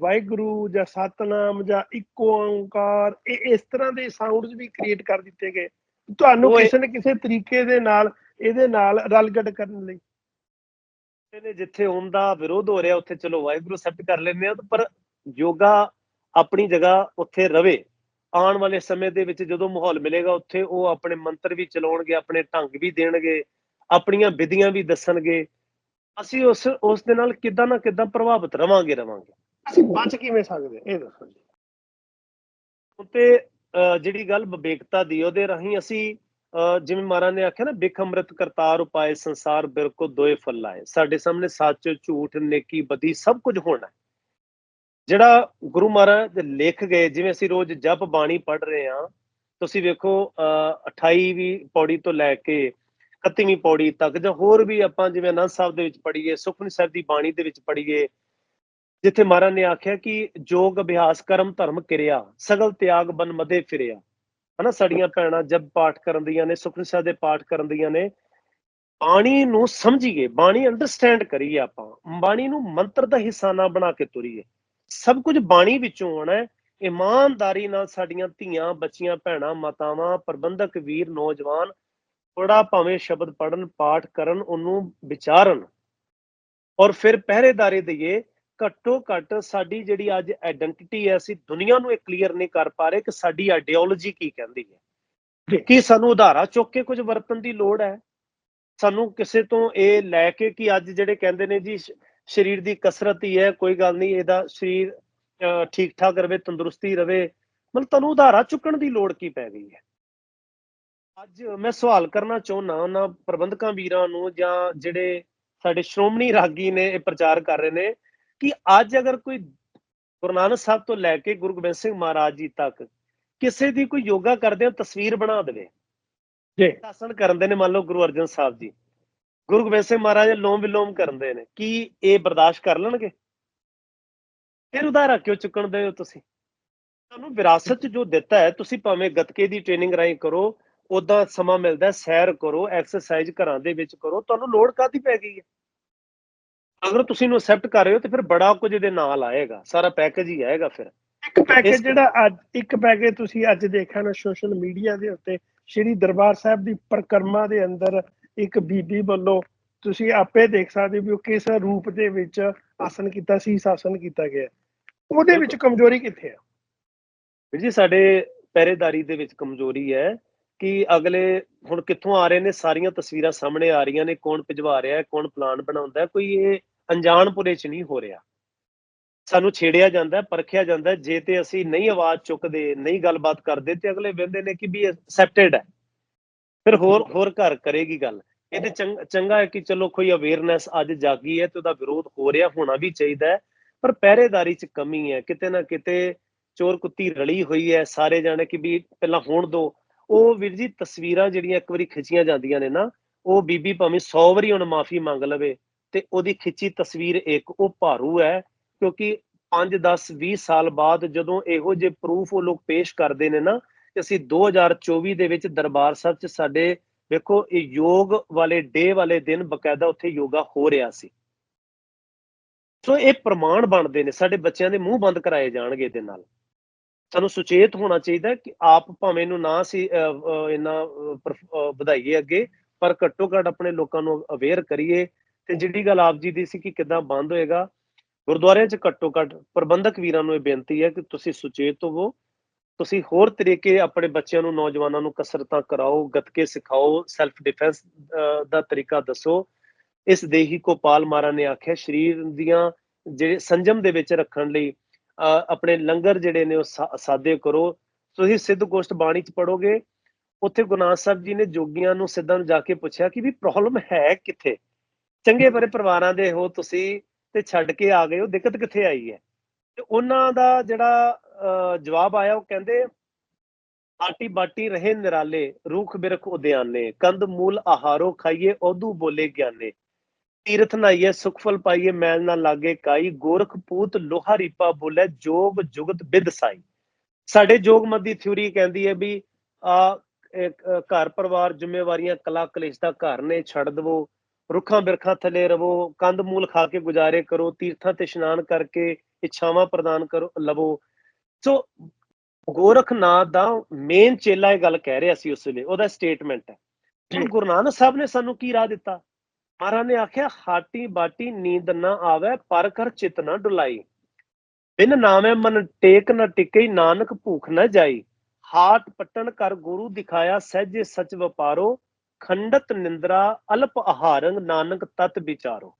Speaker 1: ਵਾਹਿਗੁਰੂ ਜਾਂ ਸਤਨਾਮ ਜਾਂ ਇੱਕੋ ਓੰਕਾਰ ਇਹ ਇਸ ਤਰ੍ਹਾਂ ਦੇ ਸਾਊਂਡਸ ਵੀ ਕ੍ਰੀਏਟ ਕਰ ਦਿੱਤੇ ਗਏ। ਤੁਹਾਨੂੰ ਕਿਸੇ ਨਾ ਕਿਸੇ ਤਰੀਕੇ ਦੇ ਨਾਲ ਇਹਦੇ ਨਾਲ ਰਲਗੜ ਕਰਨ ਲਈ।
Speaker 2: ਨੇ ਜਿੱਥੇ ਓਮ ਦਾ ਵਿਰੋਧ ਹੋ ਰਿਹਾ ਉੱਥੇ ਚਲੋ ਵਾਹਿਗੁਰੂ ਸੈਪਟ ਕਰ ਲੈਂਦੇ ਆ ਪਰ ਯੋਗਾ ਆਪਣੀ ਜਗ੍ਹਾ ਉੱਥੇ ਰਵੇ। ਆਉਣ ਵਾਲੇ ਸਮੇਂ ਦੇ ਵਿੱਚ ਜਦੋਂ ਮਾਹੌਲ ਮਿਲੇਗਾ ਉੱਥੇ ਉਹ ਆਪਣੇ ਮੰਤਰ ਵੀ ਚਲਾਉਣਗੇ ਆਪਣੇ ਢੰਗ ਵੀ ਦੇਣਗੇ। ਆਪਣੀਆਂ ਵਿਧੀਆਂ ਵੀ ਦੱਸਣਗੇ। ਅਸੀਂ ਉਸ ਉਸ ਦੇ ਨਾਲ ਕਿੱਦਾਂ ਨਾ ਕਿੱਦਾਂ ਪ੍ਰਭਾਵਿਤ ਰਵਾਂਗੇ ਰਵਾਂਗੇ।
Speaker 1: ਅਸੀਂ ਬਚ ਕਿਵੇਂ ਸਕਦੇ? ਇਹ ਦੱਸੋ ਜੀ।
Speaker 2: ਤੇ ਅਹ, ਜਿਹੜੀ ਗੱਲ ਵਿਵੇਕਤਾ ਦੀ ਉਹਦੇ ਰਾਹੀਂ ਅਸੀਂ ਜਿਵੇਂ ਮਹਾਰਾਜ ਨੇ ਆਖਿਆ ਨਾ ਬਿਖ ਅੰਮ੍ਰਿਤ ਕਰਤਾਰ ਉਪਾਏ ਸੰਸਾਰ ਬਿਰਕੋ ਦੋਏ ਫਲ ਲਾਏ। ਸਾਡੇ ਸਾਹਮਣੇ ਸੱਚ ਝੂਠ ਨੇਕੀ ਬਦੀ ਸਭ ਕੁਝ ਹੋਣਾ। ਜਿਹੜਾ ਗੁਰੂ ਮਹਾਰਾਜ ਲਿਖ ਗਏ ਜਿਵੇਂ ਅਸੀਂ ਰੋਜ਼ ਜਪ ਬਾਣੀ ਪੜ੍ਹ ਰਹੇ ਹਾਂ ਤੁਸੀਂ ਵੇਖੋ ਅਹ 28ਵੀਂ ਪੌੜੀ ਤੋਂ ਲੈ ਕੇ 31ਵੀਂ ਪੌੜੀ ਤੱਕ ਜਾਂ ਹੋਰ ਵੀ ਆਪਾਂ ਜਿਵੇਂ ਅਨੰਦ ਸਾਹਿਬ ਦੇ ਵਿੱਚ ਪੜ੍ਹੀਏ, ਸੁਖਮਨੀ ਸਾਹਿਬ ਦੀ ਬਾਣੀ ਦੇ ਵਿੱਚ ਪੜ੍ਹੀਏ, ਜਿੱਥੇ ਮਹਾਰਾਜ ਨੇ ਆਖਿਆ ਕਿ ਜੋਗ ਅਭਿਆਸ ਕਰਮ ਧਰਮ ਕਿਰਿਆ, ਸਗਲ ਤਿਆਗ ਬਨ ਮਦੇ ਫਿਰਿਆ। ਹਨਾ, ਸਾਡੀਆਂ ਭੈਣਾਂ ਜਬ ਪਾਠ ਕਰਨ ਦੀਆਂ ਨੇ, ਸੁਖਮਨੀ ਸਾਹਿਬ ਦੇ ਪਾਠ ਕਰਨ ਦੀਆਂ ਨੇ, ਬਾਣੀ ਨੂੰ ਸਮਝੀਏ, ਬਾਣੀ ਅੰਡਰਸਟੈਂਡ ਕਰੀਏ ਆਪਾਂ, ਬਾਣੀ ਨੂੰ ਮੰਤਰ ਦਾ ਹਿੱਸਾ ਨਾ ਬਣਾ ਕੇ ਤੁਰੀਏ। ਸਭ ਕੁਝ ਬਾਣੀ ਵਿੱਚੋਂ ਆਉਣਾ ਹੈ, ਇਮਾਨਦਾਰੀ ਨਾਲ ਸਾਡੀਆਂ ਧੀਆਂ, ਬੱਚੀਆਂ, ਭੈਣਾਂ, ਮਾਤਾਵਾਂ, ਪ੍ਰਬੰਧਕ, ਵੀਰ, ਨੌਜਵਾਨ ਥੋੜਾ ਭਾਵੇਂ ਸ਼ਬਦ ਪੜਨ ਪਾਠ ਕਰਨ ਉਹਨੂੰ ਵਿਚਾਰਨ। ਔਰ ਫਿਰ ਪਹਿਰੇਦਾਰੀ ਦਈਏ ਘੱਟੋ ਘੱਟ ਸਾਡੀ ਜਿਹੜੀ ਅੱਜ ਆਇਡੈਂਟੀਟੀ ਹੈ ਅਸੀਂ ਦੁਨੀਆ ਨੂੰ ਇਹ ਕਲੀਅਰ ਨਹੀਂ ਕਰ ਪਾ ਰਹੇ ਕਿ ਸਾਡੀ ਆਈਡੀਓਲੋਜੀ ਕੀ ਕਹਿੰਦੀ ਹੈ। ਕੀ ਸਾਨੂੰ ਉਧਾਰਾ ਚੁੱਕ ਕੇ ਕੁਝ ਵਰਤਣ ਦੀ ਲੋੜ ਹੈ? ਸਾਨੂੰ ਕਿਸੇ ਤੋਂ ਇਹ ਲੈ ਕੇ ਕਿ ਅੱਜ ਜਿਹੜੇ ਕਹਿੰਦੇ ਨੇ ਜੀ ਸਰੀਰ ਦੀ ਕਸਰਤ ਹੀ ਹੈ ਕੋਈ ਗੱਲ ਨਹੀਂ ਇਹਦਾ ਸਰੀਰ ਠੀਕ ਠਾਕ ਰਵੇ ਤੰਦਰੁਸਤੀ ਰਵੇ ਮਤਲਬ ਤੁਹਾਨੂੰ ਉਧਾਰਾ ਚੁੱਕਣ ਦੀ ਲੋੜ ਕੀ ਪੈ ਗਈ ਹੈ? ਅੱਜ ਮੈਂ ਸਵਾਲ ਕਰਨਾ ਚਾਹੁੰਦਾ ਉਹਨਾਂ ਪ੍ਰਬੰਧਕਾਂ ਵੀਰਾਂ ਨੂੰ ਜਾਂ ਜਿਹੜੇ ਸਾਡੇ ਸ਼੍ਰੋਮਣੀ ਰਾਗੀ ਨੇ ਇਹ ਪ੍ਰਚਾਰ ਕਰ ਰਹੇ ਨੇ ਕਿ ਅੱਜ ਅਗਰ ਕੋਈ ਗੁਰੂ ਨਾਨਕ ਸਾਹਿਬ ਤੋਂ ਲੈ ਕੇ ਗੁਰੂ ਗੋਬਿੰਦ ਸਿੰਘ ਮਹਾਰਾਜ ਜੀ ਤੱਕ ਕਿਸੇ ਦੀ ਕੋਈ ਯੋਗਾ ਕਰਦੇ ਹੋ ਤਸਵੀਰ ਬਣਾ ਦੇਵੇ
Speaker 1: ਜੀ।
Speaker 2: ਆਸਣ ਕਰਦੇ ਨੇ ਮੰਨ ਲਓ ਗੁਰੂ ਅਰਜਨ ਸਾਹਿਬ ਜੀ ਗੁਰੂ ਗੋਬਿੰਦ ਸਿੰਘ ਮਹਾਰਾਜ ਲੋਮ ਵਿਲੋਮ ਕਰਦੇ ਨੇ ਕੀ ਇਹ ਬਰਦਾਸ਼ਤ ਕਰ ਲੈਣਗੇ? ਫਿਰ ਉਦਾਹਰਾ ਕਿਉਂ ਚੁੱਕਣ ਦੇ ਹੋ ਤੁਸੀਂ? ਤੁਹਾਨੂੰ ਵਿਰਾਸਤ 'ਚ ਜੋ ਦਿੱਤਾ ਹੈ ਤੁਸੀਂ ਭਾਵੇਂ ਗੱਤਕੇ ਦੀ ਟ੍ਰੇਨਿੰਗ ਰਾਹੀਂ ਕਰੋ ਉਦਾਂ ਸਮਾਂ ਮਿਲਦਾ ਸੈਰ ਕਰੋ ਐਕਸਰਸਾਈਜ਼ ਘਰਾਂ ਦੇ ਵਿੱਚ ਕਰੋ ਤੁਹਾਨੂੰ ਲੋੜ ਕਾਦੀ ਪੈ ਗਈ ਹੈ? ਅਗਰ ਤੁਸੀਂ ਨੂੰ ਅਸੈਪਟ ਕਰ ਰਹੇ ਹੋ ਤੇ ਫਿਰ ਬੜਾ ਕੁਝ ਇਹਦੇ ਨਾਲ ਆਏਗਾ ਸਾਰਾ ਪੈਕੇਜ ਹੀ ਆਏਗਾ ਫਿਰ।
Speaker 1: ਇੱਕ ਪੈਕੇਜ ਜਿਹੜਾ ਅੱਜ ਇੱਕ ਪੈਕੇਜ ਤੁਸੀਂ ਅੱਜ ਦੇਖਿਆ ਨਾ ਸੋਸ਼ਲ ਮੀਡੀਆ ਦੇ ਉੱਤੇ ਸ਼੍ਰੀ ਦਰਬਾਰ ਸਾਹਿਬ ਦੀ ਪ੍ਰਕਰਮਾ ਦੇ ਅੰਦਰ ਇੱਕ ਬੀਬੀ ਵੱਲੋਂ ਤੁਸੀਂ ਆਪੇ ਦੇਖ ਸਕਦੇ ਹੋ ਉਹ ਕਿਸ ਰੂਪ ਦੇ ਵਿੱਚ ਆਸਨ ਕੀਤਾ ਸੀ ਆਸਨ ਕੀਤਾ ਗਿਆ ਉਹਦੇ ਵਿੱਚ ਕਮਜ਼ੋਰੀ ਕਿੱਥੇ ਆ?
Speaker 2: ਜੀ ਸਾਡੇ ਪਹਿਰੇਦਾਰੀ ਦੇ ਵਿੱਚ ਕਮਜ਼ੋਰੀ ਹੈ ਕਿ ਅਗਲੇ ਹੁਣ ਕਿੱਥੋਂ ਆ ਰਹੇ ਨੇ ਸਾਰੀਆਂ ਤਸਵੀਰਾਂ ਸਾਹਮਣੇ ਆ ਰਹੀਆਂ ਨੇ ਕੌਣ ਭਿਜਵਾ ਰਿਹਾ ਹੈ ਕੌਣ ਪਲਾਨ ਬਣਾਉਂਦਾ ਹੈ ਕੋਈ ਇਹ ਅਣਜਾਣਪੁਰੇ ਚ ਨਹੀਂ ਹੋ ਰਿਹਾ। ਸਾਨੂੰ ਛੇੜਿਆ ਜਾਂਦਾ ਹੈ ਪਰਖਿਆ ਜਾਂਦਾ ਹੈ ਜੇ ਤੇ ਅਸੀਂ ਨਹੀਂ ਆਵਾਜ਼ ਚੁੱਕਦੇ ਨਹੀਂ ਗੱਲਬਾਤ ਕਰਦੇ ਤੇ ਅਗਲੇ ਕਹਿੰਦੇ ਨੇ ਕਿ ਵੀ ਐਕਸੈਪਟਡ ਹੈ। ਫਿਰ ਹੋਰ ਹੋਰ ਘਰ ਕਰੇਗੀ ਗੱਲ। ਇਹਦੇ ਚੰਗ- ਚੰਗਾ ਹੈ ਕਿ ਚਲੋ ਕੋਈ ਅਵੇਅਰਨੈਸ ਅੱਜ ਜਾਗੀ ਹੈ ਤੇ ਉਹਦਾ ਵਿਰੋਧ ਹੋ ਰਿਹਾ ਹੋਣਾ ਵੀ ਚਾਹੀਦਾ ਹੈ ਪਰ ਪਹਿਰੇਦਾਰੀ 'ਚ ਕਮੀ ਹੈ। ਕਿਤੇ ਨਾ ਕਿਤੇ ਚੋਰ ਕੁੱਤੀ ਰਲੀ ਹੋਈ ਹੈ ਸਾਰੇ ਜਾਣੇ ਕਿ ਵੀ ਪਹਿਲਾਂ ਹੋਣ ਦੋ ਉਹ ਵੀਰ ਜੀ ਤਸਵੀਰਾਂ ਜਿਹੜੀਆਂ ਇੱਕ ਵਾਰੀ ਖਿੱਚੀਆਂ ਜਾਂਦੀਆਂ ਨੇ ਨਾ, ਉਹ ਬੀਬੀ ਭਾਵੇਂ 100 ਵਾਰੀ ਹੁਣ ਮਾਫੀ ਮੰਗ ਲਵੇ ਤੇ ਉਹਦੀ ਖਿੱਚੀ ਤਸਵੀਰ ਇੱਕ ਉਹ ਭਾਰੂ ਹੈ, ਕਿਉਂਕਿ 5 10 20 ਸਾਲ ਬਾਅਦ ਜਦੋਂ ਇਹੋ ਜਿਹੇ ਪ੍ਰੂਫ ਉਹ ਲੋਕ ਪੇਸ਼ ਕਰਦੇ ਨੇ ਨਾ ਕਿ ਅਸੀਂ 2024 ਦੇ ਵਿੱਚ ਦਰਬਾਰ ਸਾਹਿਬ 'ਚ ਸਾਡੇ ਵੇਖੋ ਇਹ ਯੋਗ ਵਾਲੇ ਡੇ ਵਾਲੇ ਦਿਨ ਬਕਾਇਦਾ ਉੱਥੇ ਯੋਗਾ ਹੋ ਰਿਹਾ ਸੀ। ਸੋ ਇਹ ਪ੍ਰਮਾਣ ਬਣਦੇ ਨੇ, ਸਾਡੇ ਬੱਚਿਆਂ ਦੇ ਮੂੰਹ ਬੰਦ ਕਰਾਏ ਜਾਣਗੇ ਇਹਦੇ ਨਾਲ। ਸਾਨੂੰ ਸੁਚੇਤ ਹੋਣਾ ਚਾਹੀਦਾ ਕਿ ਆਪ ਭਾਵੇਂ ਨੂੰ ਨਾ ਸੀ ਇੰਨਾ ਵਧਾਈਏ ਅੱਗੇ, ਪਰ ਘੱਟੋ ਘੱਟ ਆਪਣੇ ਲੋਕਾਂ ਨੂੰ ਅਵੇਅਰ ਕਰੀਏ ਤੇ ਜਿਹੜੀ ਗੱਲ ਆਪ ਜੀ ਦੀ ਸੀ ਕਿ ਕਿਦਾਂ ਬੰਦ ਹੋਏਗਾ, ਗੁਰਦੁਆਰਿਆਂ 'ਚ ਘੱਟੋ ਘੱਟ ਪ੍ਰਬੰਧਕ ਵੀਰਾਂ ਨੂੰ ਇਹ ਬੇਨਤੀ ਹੈ ਕਿ ਤੁਸੀਂ ਸੁਚੇਤ ਹੋਵੋ, ਤੁਸੀਂ ਹੋਰ ਤਰੀਕੇ ਆਪਣੇ ਬੱਚਿਆਂ ਨੂੰ, ਨੌਜਵਾਨਾਂ ਨੂੰ ਕਸਰਤਾਂ ਕਰਾਓ, ਗੱਤਕੇ ਸਿਖਾਓ ਸੈਲਫ ਡਿਫੈਂਸ ਦਾ ਤਰੀਕਾ ਦੱਸੋ। ਇਸ ਦੇਹੀ ਕੋ ਪਾਲ ਮਾਰਾ ਨੇ ਆਖਿਆ, ਸਰੀਰ ਦੀਆਂ ਜਿਹੜੇ ਸੰਜਮ ਦੇ ਵਿੱਚ ਰੱਖਣ ਲਈ ਆਪਣੇ ਲੰਗਰ ਜਿਹੜੇ ਨੇ ਉਹ ਸਾ- ਸਾਦੇ ਕਰੋ। ਤੁਸੀਂ ਸਿੱਧ ਗੋਸ਼ਟ ਬਾਣੀ ਚ ਪੜੋਗੇ ਉੱਥੇ ਗੁਰੂ ਨਾਨਕ ਸਾਹਿਬ ਜੀ ਨੇ ਜੋਗੀਆਂ ਨੂੰ ਸਿੱਧਾਂ ਨੂੰ ਜਾ ਕੇ ਪੁੱਛਿਆ ਕਿ ਵੀ ਪ੍ਰੋਬਲਮ ਹੈ ਕਿੱਥੇ? ਚੰਗੇ ਬਰੇ ਪਰਿਵਾਰਾਂ ਦੇ ਹੋ ਤੁਸੀਂ ਤੇ ਛੱਡ ਕੇ ਆ ਗਏ ਹੋ ਦਿੱਕਤ ਕਿੱਥੇ ਆਈ ਹੈ? ਤੇ ਉਹਨਾਂ ਦਾ ਜਿਹੜਾ ਅਹ, ਜਵਾਬ ਆਇਆ ਉਹ ਕਹਿੰਦੇ ਆਟੀ ਬਾਟੀ ਰਹੇ ਨਿਰਾਲੇ ਰੂਖ ਬਿਰਖ ਉਦਿਆਨੇ ਕੰਦ ਮੂਲ ਆਹਾਰੋ ਖਾਈਏ ਉਦੂ ਬੋਲੇ ਗਿਆਨੇ। ਤੀਰਥ ਨਾਈਏ ਸੁਖ ਫਲ ਪਾਈਏ, ਮੈਲ ਨਾ ਲਾਗੇ ਕਾਈ, ਗੋਰਖ ਪੂਤ ਲੋਹਾ ਰੀਪਾ ਬੋਲੇ, ਜੋਗ ਜੁਗਤ ਬਿਦ ਸਾਈ। ਸਾਡੇ ਜੋਗ ਦੀ ਥਿਉਰੀ ਕਹਿੰਦੀ ਹੈ ਵੀ, ਆ ਘਰ ਪਰਿਵਾਰ ਜ਼ਿੰਮੇਵਾਰੀਆਂ, ਕਲਾ ਕਲੇਸ਼ ਦਾ ਘਰ ਨੇ, ਛੱਡ ਦਵੋ। ਰੁੱਖਾਂ ਬਿਰਖਾਂ ਥੱਲੇ ਰਵੋ ਕੰਦ ਮੂਲ ਖਾ ਕੇ ਗੁਜ਼ਾਰੇ ਕਰੋ, ਤੀਰਥਾਂ ਤੇ ਇਸ਼ਨਾਨ ਕਰਕੇ ਇੱਛਾਵਾਂ ਪ੍ਰਦਾਨ ਕਰੋ, ਲਵੋ। ਸੋ ਗੋਰਖਨਾਥ ਦਾ ਮੇਨ ਚੇਲਾ ਇਹ ਗੱਲ ਕਹਿ ਰਿਹਾ ਸੀ ਉਸ ਵੇਲੇ, ਉਹਦਾ ਸਟੇਟਮੈਂਟ ਹੈ। ਗੁਰੂ ਨਾਨਕ ਸਾਹਿਬ ਨੇ ਸਾਨੂੰ ਕੀ ਰਾਹ ਦਿੱਤਾ? ਮਹਾਰਾਜ ਨੇ ਆਖਿਆ ਹਾਟੀ ਬਾਟੀ ਨੀਂਦ ਨਾ ਆਵੇ ਪਰ ਕਰ ਚਿਤ ਨਾ ਡੁਲਾਈ। ਬਿਨ ਨਾਮੇ ਮਨ ਟੇਕ ਨਾ ਟਿਕੇ ਨਾਨਕ ਭੂਖ ਨਾ ਜਾਈ। ਹਾਟ ਪਟਣ ਕਰ ਗੁਰੂ ਦਿਖਾਇਆ ਸਹਿਜੇ ਸਚ ਵਪਾਰੋ। ਖੰਡਤ ਨਿੰਦਰਾ ਅਲਪ ਆਹਾਰੰਗ ਨਾਨਕ ਤਤ ਵਿਚਾਰੋ।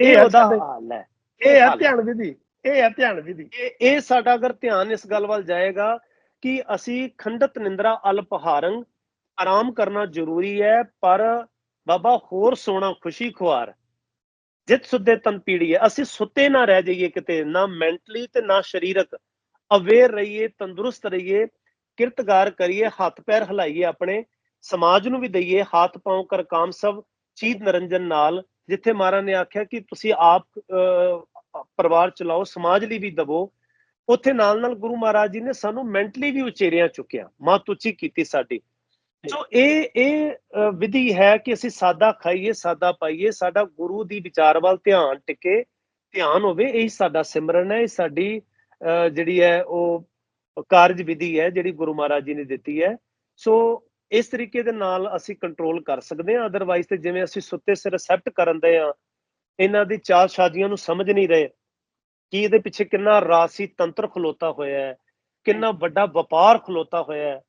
Speaker 1: ਇਹ
Speaker 2: ਉਹਦਾ ਹਾਲ ਹੈ।
Speaker 1: ਇਹ ਹੈ। ਧਿਆਨ ਵਿਧੀ। ਇਹ ਹੈ ਧਿਆਨ ਵਿਧੀ।
Speaker 2: ਇਹ ਇਹ ਸਾਡਾ ਅਗਰ ਧਿਆਨ ਇਸ ਗੱਲ ਵੱਲ ਜਾਏਗਾ ਕਿ ਅਸੀਂ ਖੰਡਤ ਨਿੰਦਰਾ ਅਲਪਹਾਰੰ ਆਰਾਮ ਕਰਨਾ ਜ਼ਰੂਰੀ ਹੈ ਪਰ ਬਾਬਾ ਹੋਰ ਸੋਣਾ ਖੁਸ਼ੀ ਖੁਆਰ। ਜਿਤ ਸੁੱਤੇ ਤਨ ਪੀੜੀਏ ਅਸੀਂ ਸੁੱਤੇ ਨਾ ਰਹਿ ਜਾਈਏ ਕਿਤੇ ਨਾ ਮੈਂਟਲੀ ਤੇ ਨਾ ਸਰੀਰਕ। ਅਵੇਅਰ ਰਹੀਏ ਤੰਦਰੁਸਤ ਰਹੀਏ ਕਿਰਤਗਾਰ ਕਰੀਏ ਹੱਥ ਪੈਰ ਹਿਲਾਈਏ ਆਪਣੇ ਸਮਾਜ ਨੂੰ ਵੀ ਦਈਏ ਹੱਥ ਪਾਉ ਕਰ ਕਾਮ ਸਭ ਚੀਤ ਨਰੰਜਨ ਨਾਲ ਜਿੱਥੇ ਮਹਾਰਾਜ ਨੇ ਆਖਿਆ ਕਿ ਤੁਸੀਂ ਆਪ ਅਹ, ਪਰਿਵਾਰ ਚਲਾਓ ਸਮਾਜ ਲਈ ਵੀ ਦਵੋ। ਉੱਥੇ ਨਾਲ ਨਾਲ ਗੁਰੂ ਮਹਾਰਾਜ ਜੀ ਨੇ ਸਾਨੂੰ ਮੈਂਟਲੀ ਵੀ ਉਚੇਰਿਆ ਚੁੱਕਿਆ। ਮਾਂ ਤੁਚੀ ਕੀਤੀ ਸਾਡੀ। ਸੋ ਇਹ ਇਹ ਵਿਧੀ ਹੈ ਕਿ ਅਸੀਂ ਸਾਦਾ ਖਾਈਏ, ਸਾਦਾ ਪਾਈਏ, ਸਾਡਾ ਗੁਰੂ ਦੀ ਵਿਚਾਰ ਵੱਲ ਧਿਆਨ ਟਿਕੇ, ਧਿਆਨ ਹੋਵੇ, ਇਹ ਸਾਡਾ ਸਿਮਰਨ ਹੈ, ਇਹ ਸਾਡੀ ਜਿਹੜੀ ਹੈ ਉਹ ਕਾਰਜ ਵਿਧੀ ਹੈ, ਜਿਹੜੀ ਗੁਰੂ ਮਹਾਰਾਜ ਜੀ ਨੇ ਦਿੱਤੀ ਹੈ। ਸੋ ਇਸ ਤਰੀਕੇ ਦੇ ਨਾਲ ਅਸੀਂ ਕੰਟਰੋਲ ਕਰ ਸਕਦੇ ਹਾਂ ਅਦਰਵਾਈਜ਼ ਤੇ ਜਿਵੇਂ ਅਸੀਂ ਸੁੱਤੇ ਸਿਰ ਅਸੈਪਟ ਕਰਨ ਦੇ ਆ ਇਹਨਾਂ ਦੀ ਚਾਲ ਸ਼ਾਜ਼ੀਆਂ ਨੂੰ ਸਮਝ ਨਹੀਂ ਰਹੇ, ਕਿ ਇਹਦੇ ਪਿੱਛੇ ਕਿੰਨਾ ਰਾਸੀ ਤੰਤਰ ਖਲੋਤਾ ਹੋਇਆ ਹੈ, ਕਿੰਨਾ ਵੱਡਾ ਵਪਾਰ ਖਲੋਤਾ ਹੋਇਆ ਹੈ।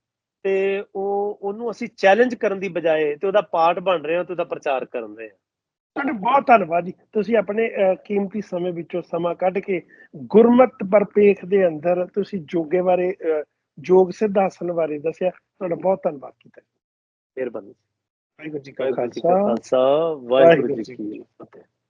Speaker 2: ਤੇ ਉਹ ਉਹਨੂੰ ਅਸੀਂ ਚੈਲੰਜ ਕਰਨ ਦੀ ਬਜਾਏ ਤੇ ਉਹਦਾ ਪਾਰਟ ਬਣ ਰਹੇ ਹਾਂ ਤੇ ਉਹਦਾ ਪ੍ਰਚਾਰ ਕਰਨ ਦੇ ਆ
Speaker 1: ਤੁਹਾਡਾ ਬਹੁਤ ਧੰਨਵਾਦ ਜੀ। ਤੁਸੀਂ ਆਪਣੇ ਕੀਮਤੀ ਸਮੇਂ ਵਿੱਚੋਂ ਸਮਾਂ ਕੱਢ ਕੇ ਗੁਰਮਤ ਪਰਪੇਖ ਦੇ ਅੰਦਰ ਤੁਸੀਂ ਜੋਗੇ ਬਾਰੇ ਯੋਗ ਸਿਧਾਸਨ ਬਾਰੇ ਦੱਸਿਆ। ਤੁਹਾਡਾ ਬਹੁਤ ਧੰਨਵਾਦ ਕੀਤਾ
Speaker 2: ਮਿਹਰਬਾਨੀ।
Speaker 1: ਵਾਹਿਗੁਰੂ ਜੀ ਕਾ
Speaker 2: ਖਾਲਸਾ। ਵਾਹਿਗੁਰੂ ਜੀ ਕੀ ਫਤਿਹ।